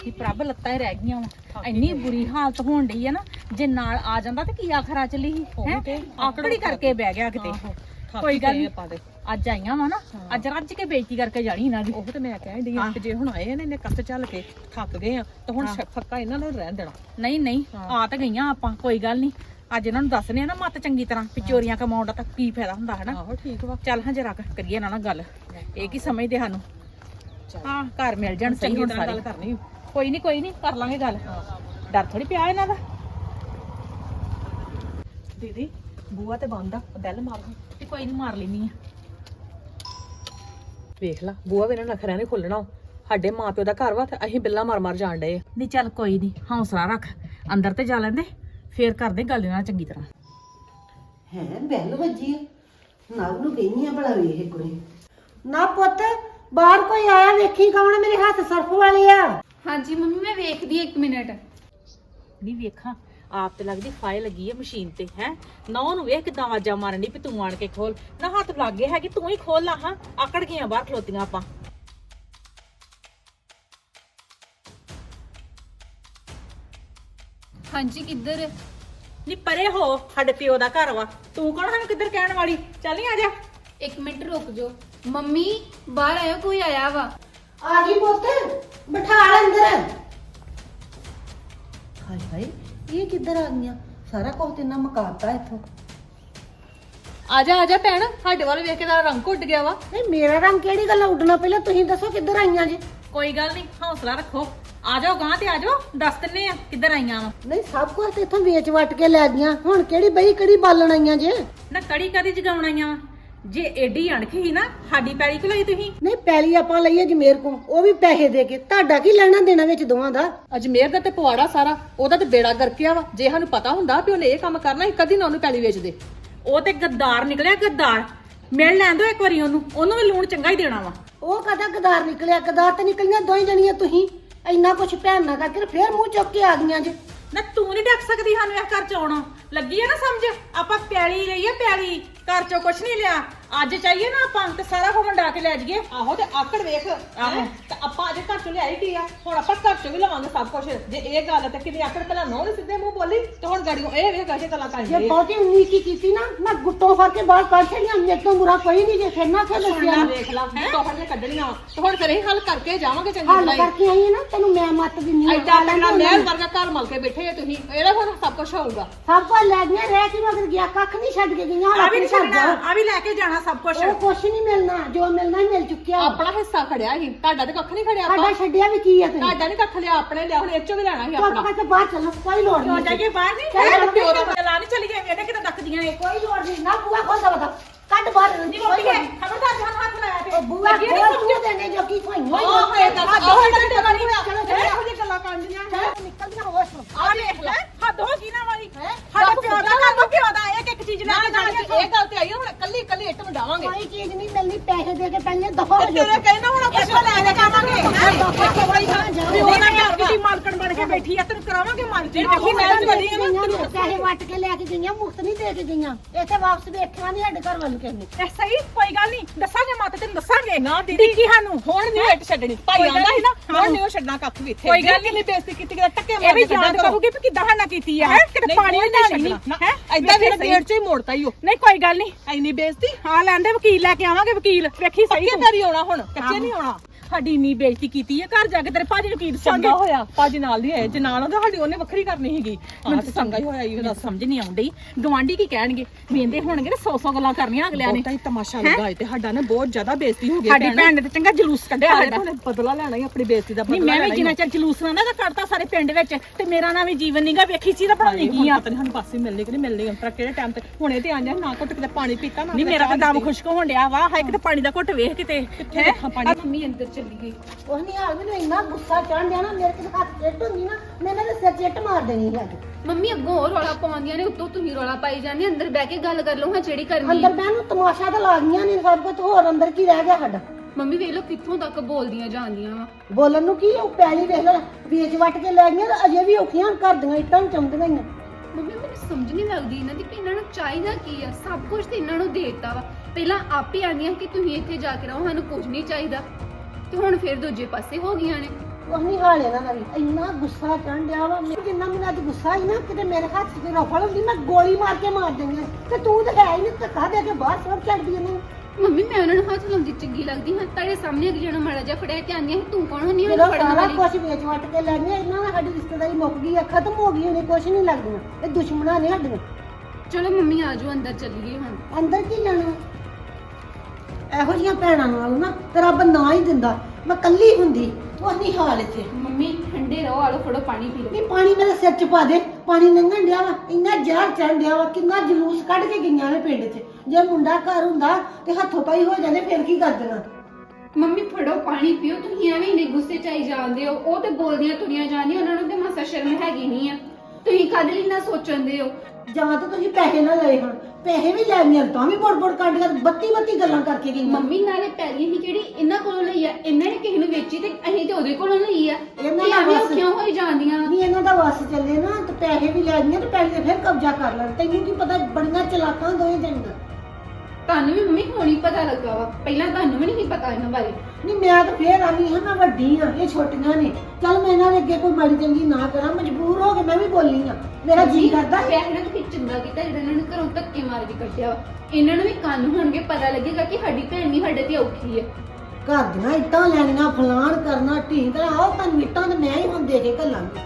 ਇਹ ਪ੍ਰਭ ਲੱਤਾਂ ਹੀ ਰਹਿ ਗਈਆਂ ਵਾ। ਇੰਨੀ ਬੁਰੀ ਹਾਲਤ ਹੋਣ ਡਈ ਆ ਨਾ ਜੇ ਨਾਲ ਆ ਜਾਂਦਾ ਤੇ ਕੀ ਆਖਰਾ ਚੱਲੀ ਸੀ ਹੈ? ਆਕੜੀ ਕਰਕੇ ਬਹਿ ਗਿਆ ਕਿਤੇ। ਕੋਈ ਗੱਲ ਨਹੀਂ ਅੱਜ ਆਈਆਂ ਵਾ ਨਾ ਅੱਜ ਰੱਜ ਕੇ ਬੇਇੱਜ਼ਤੀ ਕਰਕੇ ਜਾਣੀ ਇਹਨਾਂ ਦੀ। ਉਹ ਤੇ ਮੈਂ ਕਹਿਣ ਕਿ ਜੇ ਹੁਣ ਆਏ ਨੇ ਨੇ ਕੱਟ ਚੱਲ ਕੇ ਥੱਕ ਗਏ ਆ ਤਾਂ ਹੁਣ ਫੱਕਾ ਇਹਨਾਂ ਨੂੰ ਰਹਿਣ ਦੇਣਾ। ਨਹੀਂ ਨਹੀਂ ਆ ਤਾਂ ਗਈਆਂ ਆਪਾਂ ਕੋਈ ਗੱਲ ਨਹੀਂ। ਅੱਜ ਇਹਨਾਂ ਨੂੰ ਦੱਸਨੇ ਆ ਨਾ ਮਤ ਚੰਗੀ ਤਰ੍ਹਾਂ ਵੀ ਚੋਰੀਆਂ ਕਮਾਉਣ ਦਾ ਤਾਂ ਕੀ ਫਾਇਦਾ ਹੁੰਦਾ ਹੈ ਨਾ ਆਹੋ ਠੀਕ ਵਾ। ਚੱਲ ਹਾਂ ਜਰਾ ਕਰੀਏ ਨਾ ਨਾ ਗੱਲ। ਇਹ ਕੀ ਸਮਝਦੇ ਸਾਨੂੰ? ਹਾਂ ਘਰ ਮਿਲ ਜਾਣ ਸਹੀ ਹੁਣ ਸਾਰੇ ਗੱਲ ਕਰਨੀ। ਕੋਈ ਨਹੀਂ ਕੋਈ ਨਹੀਂ ਕਰ ਲਾਂਗੇ ਗੱਲ। ਡਰ ਥੋੜੀ ਪਿਆ ਇਹਨਾਂ ਦਾ। ਦੀਦੀ ਬੂਆ ਤੇ ਬੰਦ ਬੈਲ ਮਾਰ। ਤੇ ਕੋਈ ਨਹੀਂ ਮਾਰ ਲੈਣੀ ਆ। ਵੇਖ ਲਾ ਬੂਆ ਵੀ ਇਹਨਾਂ ਨਖਰਿਆਂ ਨੇ ਖੁੱਲਣਾ ਸਾਡੇ ਮਾਪਿਓ ਦਾ ਘਰ ਵਾ ਤੇ ਅਸੀਂ ਬਿੱਲਾ ਮਾਰ ਮਾਰ ਜਾਣ ਡਏ। ਨਹੀਂ ਚੱਲ ਕੋਈ ਨਹੀਂ ਹੌਸਲਾ ਰੱਖ। ਅੰਦਰ ਤੇ ਜਾ ਲੈਂਦੇ ਫੇਰ ਕਰਦੇ ਗੱਲ ਇਹਨਾਂ ਨਾਲ ਚੰਗੀ ਤਰ੍ਹਾਂ। ਹੈ ਬੈਲ ਵੱਜੀ ਆ। ਨਵ ਨੂੰ ਕਹਿੰਦੀ ਆ ਭਲਾ ਵੇਖ ਕੋਈ ਨਾ ਪੁੱਤ ਬਾਹਰ ਕੋਈ ਆਇਆ ਵੇਖੀ ਕੌਣ ਮੇਰੇ ਹੱਥ ਸਰਫ ਵਾਲੇ ਆ। ਹਾਂਜੀ ਮੰਮੀ ਮੈਂ ਵੇਖਦੀ ਇੱਕ ਮਿੰਟ। ਨਹੀਂ ਵੇਖਾਂ। ਆਪ ਤੇ ਲੱਗਦੀ ਫਾਇਲ ਲੱਗੀ ਹੈ ਮਸ਼ੀਨ ਤੇ ਹੈ? ਨਾ ਉਹਨੂੰ ਵੇਖ ਕਿਦਾਂ ਆਵਾਜ਼ਾਂ ਮਾਰਨ ਦੀ ਵੀ ਤੂੰ ਆਣ ਕੇ ਖੋਲ। ਨਾ ਹੱਥ ਲੱਗੇ ਹੈਗੇ ਤੂੰ ਹੀ ਖੋਲ ਲਾ ਹਾਂ? ਆਕੜ ਗਈਆਂ ਬਾਹਰ ਖਲੋਤੀਆਂ ਆਪਾਂ। ਹਾਂਜੀ ਕਿੱਧਰ? ਨਹੀਂ ਪਰੇ ਹੋ ਸਾਡੇ ਪਿਓ ਦਾ ਘਰ ਵਾ। ਤੂੰ ਕੌਣ ਸਾਨੂੰ ਕਿੱਧਰ ਕਹਿਣ ਵਾਲੀ? ਚੱਲ ਨਹੀਂ ਆ ਜਾ। ਇੱਕ ਮਿੰਟ ਰੁਕ ਜਾਓ। ਮੰਮੀ ਬਾਹਰ ਆਇਓ ਕੋਈ ਆਇਆ ਵਾ। ਆ ਗਈ ਪੁੱਤ ਬਿਠਾ ਲੈ ਅੰਦਰ। ਹਾਏ ਹਾਏ ਇਹ ਕਿੱਧਰ ਆ ਗਈਆਂ? ਸਾਰਾ ਕੁਝ ਤੇ ਨਾ ਮਕਾਤਾ ਇੱਥੋਂ। ਆ ਜਾ ਆ ਜਾ ਭੈਣ ਸਾਡੇ ਵੱਲ ਵੇਖ ਕੇ ਦਾ ਰੰਗ ਉੱਡ ਗਿਆ ਵਾ। ਨਹੀਂ ਮੇਰਾ ਰੰਗ ਕਿਹੜੀ ਗੱਲ ਉੱਡਣਾ? ਪਹਿਲਾਂ ਤੁਸੀਂ ਦੱਸੋ ਕਿੱਧਰ ਆਈਆਂ ਜੀ। ਕੋਈ ਗੱਲ ਨਹੀਂ ਹੌਸਲਾ ਰੱਖੋ। ਆ ਜਾਓ ਗਾਂ ਤੇ ਆ ਜਾਓ ਦੱਸ ਦਿੰਨੇ ਆ ਕਿੱਧਰ ਆਈਆਂ ਵਾ। ਨਹੀਂ ਸਭ ਕੁਝ ਤੇ ਇੱਥੋਂ ਵੇਚ ਵਟ ਕੇ ਲੈ ਗਈਆਂ। ਹੁਣ ਕਿਹੜੀ ਬਈ ਕਿਹੜੀ ਬਾਲਣ ਆਈਆਂ ਜੇ? ਨਾ ਕੜੀ ਕਦੀ ਜਗਾਉਣ ਆਈਆਂ ਵਾ। ਜੇ ਏਡੀ ਅਣਖ ਹੀ ਨਾ ਸਾਡੀ ਪੈਲੀ ਕਿ ਲਈ ਤੁਸੀਂ। ਨਹੀਂ ਪੈਲੀ ਆਪਾਂ ਲਈਏ ਜਮੇਰ ਕੋ ਉਹ ਵੀ ਪੈਸੇ ਦੇ ਕੇ। ਤੁਹਾਡਾ ਕੀ ਲੈਣਾ ਦੇਣਾ ਵਿੱਚ ਦੋਵਾਂ ਦਾ? ਅਜਮੇਰ ਦਾ ਤੇ ਪਵਾੜਾ ਸਾਰਾ ਉਹਦਾ ਤੇ ਬੇੜਾ ਗਰਕਿਆ ਵਾ। ਜੇ ਸਾਨੂੰ ਪਤਾ ਹੁੰਦਾ ਵੀ ਉਹਨੇ ਇਹ ਕੰਮ ਕਰਨਾ ਸੀ ਕਦੀ ਨਾ ਉਹਨੂੰ ਪੈਲੀ ਵੇਚਦੇ ਉਹ ਤੇ ਗੱਦਾਰ ਨਿਕਲਿਆ ਗੱਦਾਰ। ਮਿਲ ਲੈਣ ਦੋ ਇੱਕ ਵਾਰੀ ਉਹਨੂੰ। ਉਹਨੂੰ ਵੀ ਲੂਣ ਚੰਗਾ ਹੀ ਦੇਣਾ ਵਾ। ਉਹ ਕਦਾ ਗਦਾਰ ਨਿਕਲਿਆ? ਗਦਾਰ ਤੇ ਨਿਕਲੀਆਂ ਦੋਈ ਜਣੀਆਂ ਤੁਸੀਂ। ਇੰਨਾ ਕੁਝ ਭੈਣ ਨਾ ਕਰਕੇ ਫੇਰ ਮੂੰਹ ਚੁੱਕ ਕੇ ਆ ਗਈਆਂ ਜੇ। ਨਾ ਤੂੰ ਨਹੀਂ ਡੱਕ ਸਕਦੀ ਸਾਨੂੰ ਇਸ ਘਰ ਚ ਆਉਣਾ। ਲੱਗੀ ਆ ਨਾ ਸਮਝ? ਆਪਾਂ ਪਿਆਲੀ ਲਈ ਆ ਪਿਆਲੀ ਘਰ ਚੋਂ ਕੁਛ ਨਹੀਂ ਲਿਆ। ਅੱਜ ਚਾਹੀਏ ਨਾ ਆਪਾਂ ਤੇ ਸਾਰਾ ਕੁਝ ਵੰਡਾ ਕੇ ਲੈ ਜਾਈਏ। ਆਹੋ ਤੇ ਆਕੜ ਵੇਖ। ਆਹੋ। ਤੇ ਆਪਾਂ ਅਜੇ ਘਰ ਚੋਂ ਲਿਆਈ ਕੀ ਆ? ਹੁਣ ਆਪਾਂ ਘਰ ਚੋਂ ਵੀ ਲਵਾਂਗੇ ਸਭ ਕੁਝ ਜੇ ਇਹ ਗੱਲ ਤੇ ਕਿਤੇ ਆਕੜ ਪਹਿਲਾਂ ਨੌ ਦੇ ਸਿੱਧੇ ਮੂੰਹ ਬੋਲੀ ਤੇ ਹੁਣ ਗਾੜੀਆਂ ਇਹ ਵੇਖ ਗਾਜੇ ਗੱਲਾਂ ਜੇ ਕਰਦੀ ਬਹੁਤੀ ਉਨੀਕੀ ਕੀਤੀ ਨਾ ਮੈਂ ਗੁੱਟੋਂ ਫੜ ਕੇ ਬਾਹਰ ਕੱਢ ਛੜੀਆਂ ਮੇਰੇ ਤੋਂ ਬੁਰਾ ਕੋਈ ਨਹੀਂ ਜੇ ਫਿਰ ਨਾ ਫਿਰ ਦੱਸਿਆ ਸੁਣਨਾ ਵੇਖ ਲਾ ਤੋਹੜ ਨੇ ਕੱਢਣੀਆਂ। ਵਾ। ਤੇ ਹੁਣ ਫਿਰ ਇਹ ਹੱਲ ਕਰਕੇ ਜਾਵਾਂਗੇ ਚੰਗੀ ਹੱਲ ਤਰ੍ਹਾਂ ਕਰਕੇ ਆਈ ਆ ਨਾ ਤੈਨੂੰ ਮੈਂ ਮੱਤ ਦਿੰਨੀ ਆ ਐਡਾ ਤੰਨਾ ਮਹਿਲ ਵਰਗਾ ਘਰ ਮਲ ਕੇ ਬੈਠੇ ਆ ਤੁਸੀਂ ਇਹਦਾ ਹੁਣ ਸਭ ਕੁਝ ਹੋਊਗਾ। ਸਭ ਕੁਝ ਲੈ ਗਈਆਂ ਰਹਿ ਕੇ ਮਗਰ ਗਿਆ ਕੱਖ ਨਹੀਂ ਛੱਡ ਕੇ ਗਈਆਂ ਹੁਣ ਆ ਵੀ ਆਪਣੇ ਨਹੀਂ ਘਰ ਛੱਡਣਾ ਜਾਓ ਆ ਵੀ ਲੈ ਕੇ ਜਾਣਾ ਸਭ ਕੁਝ ਉਹ ਕੁਛ ਨਹੀਂ ਮਿਲਣਾ ਜੋ ਮਿਲਣਾ ਹੀ ਮਿਲ ਚੁੱਕਿਆ। ਵਾ। ਆਪਣਾ ਹਿੱਸਾ ਖੜਿਆ ਸੀ ਤੁਹਾਡਾ ਤੇ ਕੱਖ ਨਹੀਂ ਖੜਿਆ ਸਾਡਾ ਆਪਾਂ। ਛੱਡਿਆ ਵੀ ਕੀ ਆ ਤੁਸੀਂ? ਤੁਹਾਡਾ ਨਹੀਂ ਕੱਖ ਲਿਆ ਆਪਣੇ ਲਿਆ ਹੁਣ ਇਹ ਚੋਂ ਵੀ ਲੈਣਾ ਸੀ ਚੁੱਪ ਆਪਣਾ। ਕਰਕੇ ਬਾਹਰ ਚੱਲੋ ਕੋਈ ਲੋੜ ਕਿਉਂ ਨਹੀਂ। ਜਾਈਏ ਬਾਹਰ ਨਹੀਂ ਚੱਲ, ਹੈ ਚੱਲ, ਪਿਓ ਦਾ ਚਲਾ ਨਹੀਂ ਚਲੀ ਗਈ ਇਹਨੇ ਕਿਤੇ ਡੱਕਦੀਆਂ ਇਹ ਕੋਈ ਲੋੜ ਨਹੀਂ ਨਾ ਬੂਆ ਖੋਲਦਾ ਬਤਾ। ਕੱਢ ਬਾਹਰ ਨਹੀਂ ਕੋਈ ਰੋਟੀ ਲੋੜ ਹੈ ਨਹੀਂ। ਖਬਰਦਾਰ ਜਾਨ ਹੱਥ ਲਾਇਆ ਤੇ ਉਹ ਬੂਆ ਲੱਗੀ ਨੀ ਖੋਲ ਸਮਝ। ਤੂੰ ਦੇਣੇ ਜੋ ਕੀ ਹੋਈ ਹੋਈ ਆਹ ਹੋਏ ਗੱਲ ਆਹ ਹੋਏ ਗੱਲ ਟਿਕਾ ਨਹੀਂ ਚਲੋ ਹੋਇਆ ਚਲੋ। ਇਹੋ ਜਿਹੀ ਗੱਲਾਂ ਕਰਨੀਆਂ ਚਲੋ ਨਿਕਲਦੀਆਂ ਹੋਸ਼ ਆ ਦੇਖ ਲੈ ਹੱਦ ਹੋ ਗਈ ਨਾ ਵਾਲੀ। ਹੈਂ? ਸਾਡਾ ਦੱਸ ਪਿਓ ਦਾ ਪੁੱਛਣਾ ਕੰਮ ਪਿਓ ਦਾ ਇੱਕ ਇੱਕ ਚੀਜ਼ ਲੈ ਕੇ ਜਾਣੀ ਇਹ ਗੱਲ ਤੇ ਆਈ ਹੁਣ ਕੱਲੀ ਕੱਲੀ ਇੱਟ ਵਡਾਵਾਂਗੇ ਕੋਈ ਚੀਜ਼ ਨਹੀਂ ਮਿਲਣੀ ਪੈਸੇ ਦੇ ਕੇ ਪਹਿਲੇ ਦਫਾ ਹੋ ਤੇਰੇ ਕਹਿਣਾ ਹੁਣ ਕਿੱਥੋਂ ਲੈ ਕੇ ਜਾਵਾਂਗੇ। ਵੀ ਉਹਦਾ ਘਰ ਦੀ ਮਾਲਕਣ ਬਣ ਕੇ ਬੈਠੀ ਆ ਤੈਨੂੰ ਕਰਾਵਾਂਗੇ ਮਾਲਕੀ। ਦੇਖੀ ਮੈਂ ਤੇ ਬਣੀ ਆ ਨਾ ਤੈਨੂੰ ਪੈਸੇ ਵੱਟ ਕੇ ਲੈ ਕੇ ਗਈਆਂ ਮੁਫਤ ਨਹੀਂ ਦੇ ਕੇ ਗਈਆਂ। ਇੱਥੇ ਵਾਪਸ ਵੇਖਿਆ ਨਹੀਂ ਸਾਡੇ ਘਰ ਵੱਲ ਕਿਸੇ ਨੇ। ਇਹ ਸਹੀ ਕੋਈ ਗੱਲ ਨਹੀਂ ਦੱਸਾਂਗੇ ਮਾਤਾ ਤੈਨੂੰ ਦੱਸਾਂਗੇ। ਨਾ ਦੀਦੀ। ਕੀ ਸਾਨੂੰ। ਹੁਣ ਨਹੀਂ ਇੱਟ ਛੱਡਣੀ। ਭਾਈ ਆਂਦਾ ਸੀ ਨਾ ਹੁਣ ਨਹੀਂ ਉਹ ਛੱਡਣਾ ਕੱਖ ਵੀ ਇੱਥੇ। ਕੋਈ ਗੱਲ ਨਹੀਂ। ਬੇਇੱਜ਼ਤੀ ਕੀਤੀ ਕਿ ਟੱਕੇ ਮਾਰ ਕੇ ਇਹ ਵੀ ਯਾਦ ਕਰੂਗੀ ਵੀ ਕਿੱਦਾਂ ਹਨਾ ਕੀਤੀ ਆ। ਕਿਤੇ ਪਾਣੀ ਨਹੀਂ ਢਾਣੀ ਹੈ? ਐਦਾਂ ਵੀ ਗੇਟ ਚ ਹੀ ਮੋੜਤਾ ਹੀ ਉਹ। ਨਹੀਂ ਕੋਈ ਗੱਲ ਨਹੀਂ। ਐਨੀ ਬੇਇੱਜ਼ਤੀ। ਹਾਂ ਲੈਂਦੇ ਵਕੀਲ ਲੈ ਕੇ ਆਵਾਂਗੇ ਵਕੀਲ। ਵੇਖੀ ਸਹੀ ਤੇਰੀ ਆਉਣਾ ਹੁਣ। ਕੱਚੇ ਨਹੀਂ ਆਉਣਾ। ਸਾਡੀ ਇੰਨੀ ਬੇਇੱਜ਼ਤੀ ਕੀਤੀ ਹੈ ਘਰ ਜਾ ਕੇ ਤੇਰੇ ਭਾਜੀ ਨੂੰ ਕੀ ਦੱਸਾਂਗੇ? ਚੰਗਾ ਹੋਇਆ। ਭਾਜੀ ਨਾਲ ਨਹੀਂ ਆਏ ਜੇ ਨਾਲ ਹੁੰਦਾ ਸਾਡੀ ਉਹਨੇ ਵੱਖਰੀ ਕਰਨੀ ਸੀਗੀ। ਮੈਨੂੰ ਤਾਂ ਚੰਗਾ ਹੀ ਹੋਇਆ ਇਹ ਤਾਂ ਸਮਝ ਨਹੀਂ ਆਉਂਦੀ। ਗਵਾਂਢੀ ਕੀ ਕਹਿਣਗੇ? ਵੇਂਦੇ ਹੋਣਗੇ ਨਾ 100 100 ਗੱਲਾਂ ਕਰਨੀਆਂ ਅਗਲਿਆਂ ਨੇ। ਬਹੁਤਾ ਤਮਾਸ਼ਾ ਲੱਗਾ ਤੇ ਸਾਡਾ ਨਾ ਬਹੁਤ ਜ਼ਿਆਦਾ ਬੇਇੱਜ਼ਤੀ ਹੋ ਗਈ ਸਾਡੀ ਭੈਣ। ਨੇ ਤੇ ਚੰਗਾ ਜਲੂਸ ਕੱਢਿਆ ਸਾਡਾ। ਬਦਲਾ ਲੈਣਾ ਹੀ ਆਪਣੀ ਬੇਇੱਜ਼ਤੀ ਦਾ ਨਹੀਂ ਮੈਂ ਵੀ ਜਿੰਨਾ ਚਿਰ ਜਲੂਸ ਨਾ ਨਾ ਕੱਢਤਾ ਸਾਰੇ ਪਿੰਡ ਵਿੱਚ ਤੇ ਮੇਰਾ ਨਾਂ ਵੀ ਜੀਵਨ ਨੀਗਾ ਵੇਖੀ ਸੀ ਤਾਂ ਬਣਾਉਣੀ ਕੀ ਆ। ਪਤਾ ਨਹੀਂ ਸਾਨੂੰ ਪਾਸੇ ਮਿਲਣੀ ਕਿ ਨਹੀਂ ਮਿਲਣੀ ਅੰਤਰਾ ਕਿਹੜੇ ਟਾਈਮ ਤੇ ਹੁਣੇ ਤੇ ਆਂਦੇ ਨਾ ਘੁੱਟ ਕਿਤੇ ਪਾਣੀ ਪੀਤਾ ਨਾ ਨਹੀਂ ਮੇਰਾ ਤਾਂ ਦਮ ਖੁਸ਼ਕ ਹੋਣ ਡਿਆ ਵਾ ਹਾਏ ਕਿਤੇ ਪਾਣੀ ਦਾ ਘੁੱਟ ਵੇਖ ਕਿਤੇ। ਪਾਣੀ? ਮੰਮੀ ਅੰਦਰ ਚਲੀ ਗਈ। ਉਹ ਨਹੀਂ ਹਾਲ ਮੈਨੂੰ ਇੰਨਾ ਗੁੱਸਾ ਚੜ੍ਹ ਗਿਆ ਨਾ ਮੇਰੇ ਕਿਤੇ ਹੱਥ ਚਿੱਟ ਹੁੰਦੀ ਨਾ ਮੈਂ ਇਹਨਾਂ ਦੇ ਸਿਰ ਚਿੱਟ ਮਾਰ ਦੇਣੀ ਸੀ ਅੱਜ। ਮੰਮੀ ਅੱਗੋਂ ਹੋਰ ਰੌਲਾ ਪਾਉਂਦੀਆਂ ਨੇ ਉੱਤੋਂ ਤੁਸੀਂ ਰੌਲਾ ਪਾਈ ਜਾਂਦੇ ਅੰਦਰ ਬਹਿ ਕੇ ਗੱਲ ਕਰ ਲਓ ਹਾਂ ਜਿਹੜੀ ਕਰਨੀ ਅੰਦਰ ਹੈ ਨੂੰ ਤਮਾਸ਼ਾ ਤਾਂ ਲਾ ਗਈਆਂ ਨੇ ਸਭ ਕੁਝ ਹੋਰ ਅੰਦਰ ਕੀ ਰਹਿ ਗਿਆ ਸਾਡਾ? ਮੰਮੀ ਵੇਖ ਲਓ ਕਿੱਥੋਂ ਤੱਕ ਬੋਲਦੀਆਂ ਜਾਂਦੀਆਂ ਵਾ। ਬੋਲਣ ਨੂੰ ਕੀ ਉਹ ਪੈਲੀ ਵੇਖ ਲੈ ਵੇਚ ਵੱਟ ਕੇ ਲੈ ਗਈਆਂ ਤੇ ਅਜੇ ਵੀ ਔਖੀਆਂ ਘਰ ਦੀਆਂ ਇੱਟਾਂ ਨੂੰ ਚਮਕਦੀਆਂ ਹੀ ਆ। ਮੰਮੀ ਮੈਨੂੰ ਸਮਝ ਨਹੀਂ ਲੱਗਦੀ ਇਹਨਾਂ ਦੀ ਕਿ ਇਹਨਾਂ ਨੂੰ ਚਾਹੀਦਾ ਕੀ ਆ ਸਭ ਕੁਝ ਤੇ ਇਹਨਾਂ ਨੂੰ ਦੇਤਾ ਵਾ। ਪਹਿਲਾਂ ਆਪ ਆਂਦੀਆਂ ਕਿ ਤੁਸੀਂ ਇੱਥੇ ਜਾ ਕੇ ਰਹੋ ਸਾਨੂੰ ਕੁਝ ਨਹੀਂ ਚਾਹੀਦਾ। ਤੇ ਹੁਣ ਫਿਰ ਦੂਜੇ ਪਾਸੇ ਹੋ ਗਈਆਂ ਨੇ। ਉਹ ਨਹੀਂ ਹਾਲ ਇਹਨਾਂ ਦਾ ਵੀ ਇੰਨਾ ਗੁੱਸਾ ਚੜ੍ਹ ਡਿਆ ਵਾ। ਮੈਨੂੰ ਜਿੰਨਾ ਮੈਨੂੰ ਅੱਜ ਗੁੱਸਾ ਆਈ ਨਾ ਕਿਤੇ ਮੇਰੇ ਹੱਥ 'ਚ ਰਫਲ ਹੁੰਦੀ ਮੈਂ ਗੋਲੀ ਮਾਰ ਕੇ ਮਾਰ ਦੇਣੀ। ਤੇ ਤੂੰ ਤਾਂ ਹੈ ਹੀ ਨਹੀਂ ਧੱਕਾ ਦੇ ਕੇ ਬਾਹਰ ਸੜ ਚੜਦੀ ਇਹਨੂੰ ਮੰਮੀ ਮੈਂ ਉਹਨਾਂ ਨੂੰ ਹੱਥ ਲਾਉਂਦੀ ਚੰਗੀ ਲੱਗਦੀ ਹਾਂ। ਤੁਹਾਡੇ ਸਾਹਮਣੇ ਅਗਲੀ ਜਣਾ ਮਾੜਾ ਜਿਹਾ ਫੜਿਆ ਤੇ ਆਂਦੀਆਂ ਸੀ ਤੂੰ ਕੌਣ ਹੁੰਨੀ ਜਦੋਂ ਉਹਨੂੰ ਫੜਨ ਸਾਰਾ ਵਾਲੀ? ਕੁਝ ਵੇਚ ਵੱਟ ਕੇ ਲੈ ਗਈਆਂ ਇਹਨਾਂ ਨਾਲ ਸਾਡੀ ਰਿਸ਼ਤੇਦਾਰੀ ਮੁੱਕ ਗਈ ਆ ਖਤਮ ਹੋ ਗਈ ਉਹਨੇ ਕੁਝ ਨਹੀਂ ਲੱਗਦੀਆਂ। ਇਹ ਦੁਸ਼ਮਣਾਂ ਨੇ ਸਾਡੀਆਂ। ਚਲੋ ਮੰਮੀ ਆ ਜਾਓ ਅੰਦਰ ਚੱਲੀਏ ਹੁਣ। ਅੰਦਰ ਕੀ ਜਾਣਾ ਇਹੋ ਜੀਆਂ ਭੈਣਾਂ ਨਾਲ ਨਾ ਤੇ ਰੱਬ ਨਾ ਹੀ ਦਿੰਦਾ। ਮੈਂ ਕੱਲੀ ਹੁੰਦੀ ਉਹ ਨਹੀਂ ਹਾਲ ਇੱਥੇ। ਮੰਮੀ ਠੰਡੇ ਰਹੋ ਆਲੋ ਫੜੋ ਪਾਣੀ ਪੀ ਲਓ। ਨਹੀਂ ਪਾਣੀ ਮੇਰੇ ਸਿਰ 'ਚ ਪਾ ਦੇ ਪਾਣੀ ਲੰਘਣ ਡਿਆ ਵਾ ਇੰਨਾ ਜ਼ਹਿਰ ਚੜ੍ਹਨ ਡਿਆ ਵਾ ਕਿੰਨਾ ਜਲੂਸ ਕੱਢ ਕੇ ਗਈਆਂ ਨੇ ਪਿੰਡ 'ਚ। ਜੇ ਮੁੰਡਾ ਘਰ ਹੁੰਦਾ ਤੇ ਹੱਥੋਂ ਪਾਈ ਹੋ ਜਾਂਦੇ ਫਿਰ ਕੀ ਕਰ ਦੇਣਾ? ਮੰਮੀ ਫੜੋ ਪਾਣੀ ਪੀਓ ਤੁਸੀਂ ਐਵੇਂ ਇੰਨੇ ਗੁੱਸੇ ਚ ਆਈ ਜਾਂਦੇ ਹੋ। ਉਹ ਤੇ ਬੋਲਦੀਆਂ ਤੁਰੀਆਂ ਜਾਂਦੀਆਂ ਉਹਨਾਂ ਨੂੰ ਤੇ ਮਾਸਾ ਸ਼ਰਮ ਹੈਗੀ ਨਹੀਂ ਆ। ਤੁਸੀਂ ਕਦ ਲਈ ਨਾ ਸੋਚਣਦੇ ਹੋ? ਜਾਂ ਤਾਂ ਤੁਸੀਂ ਪੈਸੇ ਨਾ ਲਏ ਹੁਣ ਪੈਸੇ ਵੀ ਲੈਣੀਆਂ ਤਾਂ ਵੀ ਬੜ ਬੜ ਕੱਢ ਕੇ ਬੱਤੀ ਬੱਤੀ ਗੱਲਾਂ ਕਰਕੇ ਗਈਆਂ। ਮੰਮੀ ਨਾਲੇ ਪੈਲੀ ਹੀ ਕਿਹੜੀ ਇਹਨਾਂ ਕੋਲੋਂ ਲਈ ਆ ਇਹਨਾਂ ਨੇ ਕਿਸੇ ਨੂੰ ਵੇਚੀ ਤੇ ਅਸੀਂ ਤੇ ਉਹਦੇ ਕੋਲੋਂ ਲਈ ਆ। ਇਹਨਾਂ ਦਾ ਕਿਉਂ ਹੋਈ ਜਾਂਦੀਆਂ। ਨਹੀਂ ਇਹਨਾਂ ਦਾ ਵਸ ਚੱਲੇ ਨਾ ਤੇ ਪੈਸੇ ਵੀ ਲੈ ਗਈਆਂ ਤੇ ਪੈਸੇ ਫਿਰ ਕਬਜ਼ਾ ਕਰ ਲੈਣ। ਤੈਨੂੰ ਕੀ ਪਤਾ ਬੜੀਆਂ ਚਲਾਕਾਂ ਦੋਵੇਂ ਜਣੀਆਂ। ਤੁਹਾਨੂੰ ਵੀ ਮੰਮੀ ਹੁਣ ਹੀ ਪਤਾ ਲੱਗਾ ਵਾ। ਪਹਿਲਾਂ ਤੁਹਾਨੂੰ ਵੀ ਨਹੀਂ ਪਤਾ ਇਹਨਾਂ ਬਾਰੇ। ਨਹੀਂ ਮੈਂ ਤਾਂ ਫੇਰ ਆਨੀ ਹਾਂ ਮੈਂ ਵੱਡੀ ਆ ਇਹ ਛੋਟੀਆਂ ਨੇ। ਚੱਲ ਮੈਂ ਇਹਨਾਂ ਦੇ ਅੱਗੇ ਕੋਈ ਮਾੜੀ ਚੰਗੀ ਨਾ ਕਰਾਂ ਮਜਬੂਰ ਹੋ ਕੇ ਮੈਂ ਵੀ ਬੋਲੀ ਆ ਮੇਰਾ ਜੀ ਕਰਦਾ ਸੀ। ਵੈਸੇ ਨਾ ਤੁਸੀਂ ਚੰਗਾ ਕੀਤਾ ਜਿਹੜਾ ਇਹਨਾਂ ਨੂੰ ਘਰੋਂ ਧੱਕੇ ਮਾਰ ਕੇ ਕੱਢਿਆ ਵਾ। ਇਹਨਾਂ ਨੂੰ ਵੀ ਕੰਨ ਹੋਣਗੇ ਪਤਾ ਲੱਗੇਗਾ ਕਿ ਸਾਡੀ ਭੈਣ ਵੀ ਸਾਡੇ ਤੇ ਔਖੀ ਹੈ। ਘਰ ਦੀਆਂ ਇੱਟਾਂ ਲੈਣੀਆਂ ਫਲਾਣ ਕਰਨਾ ਢੀਂਗ ਆਓ ਤਾਂ ਇੱਟਾਂ ਤੇ ਮੈਂ ਹੀ ਹੁਣ ਦੇ ਕੇ ਘੱਲਾਂਗੀ।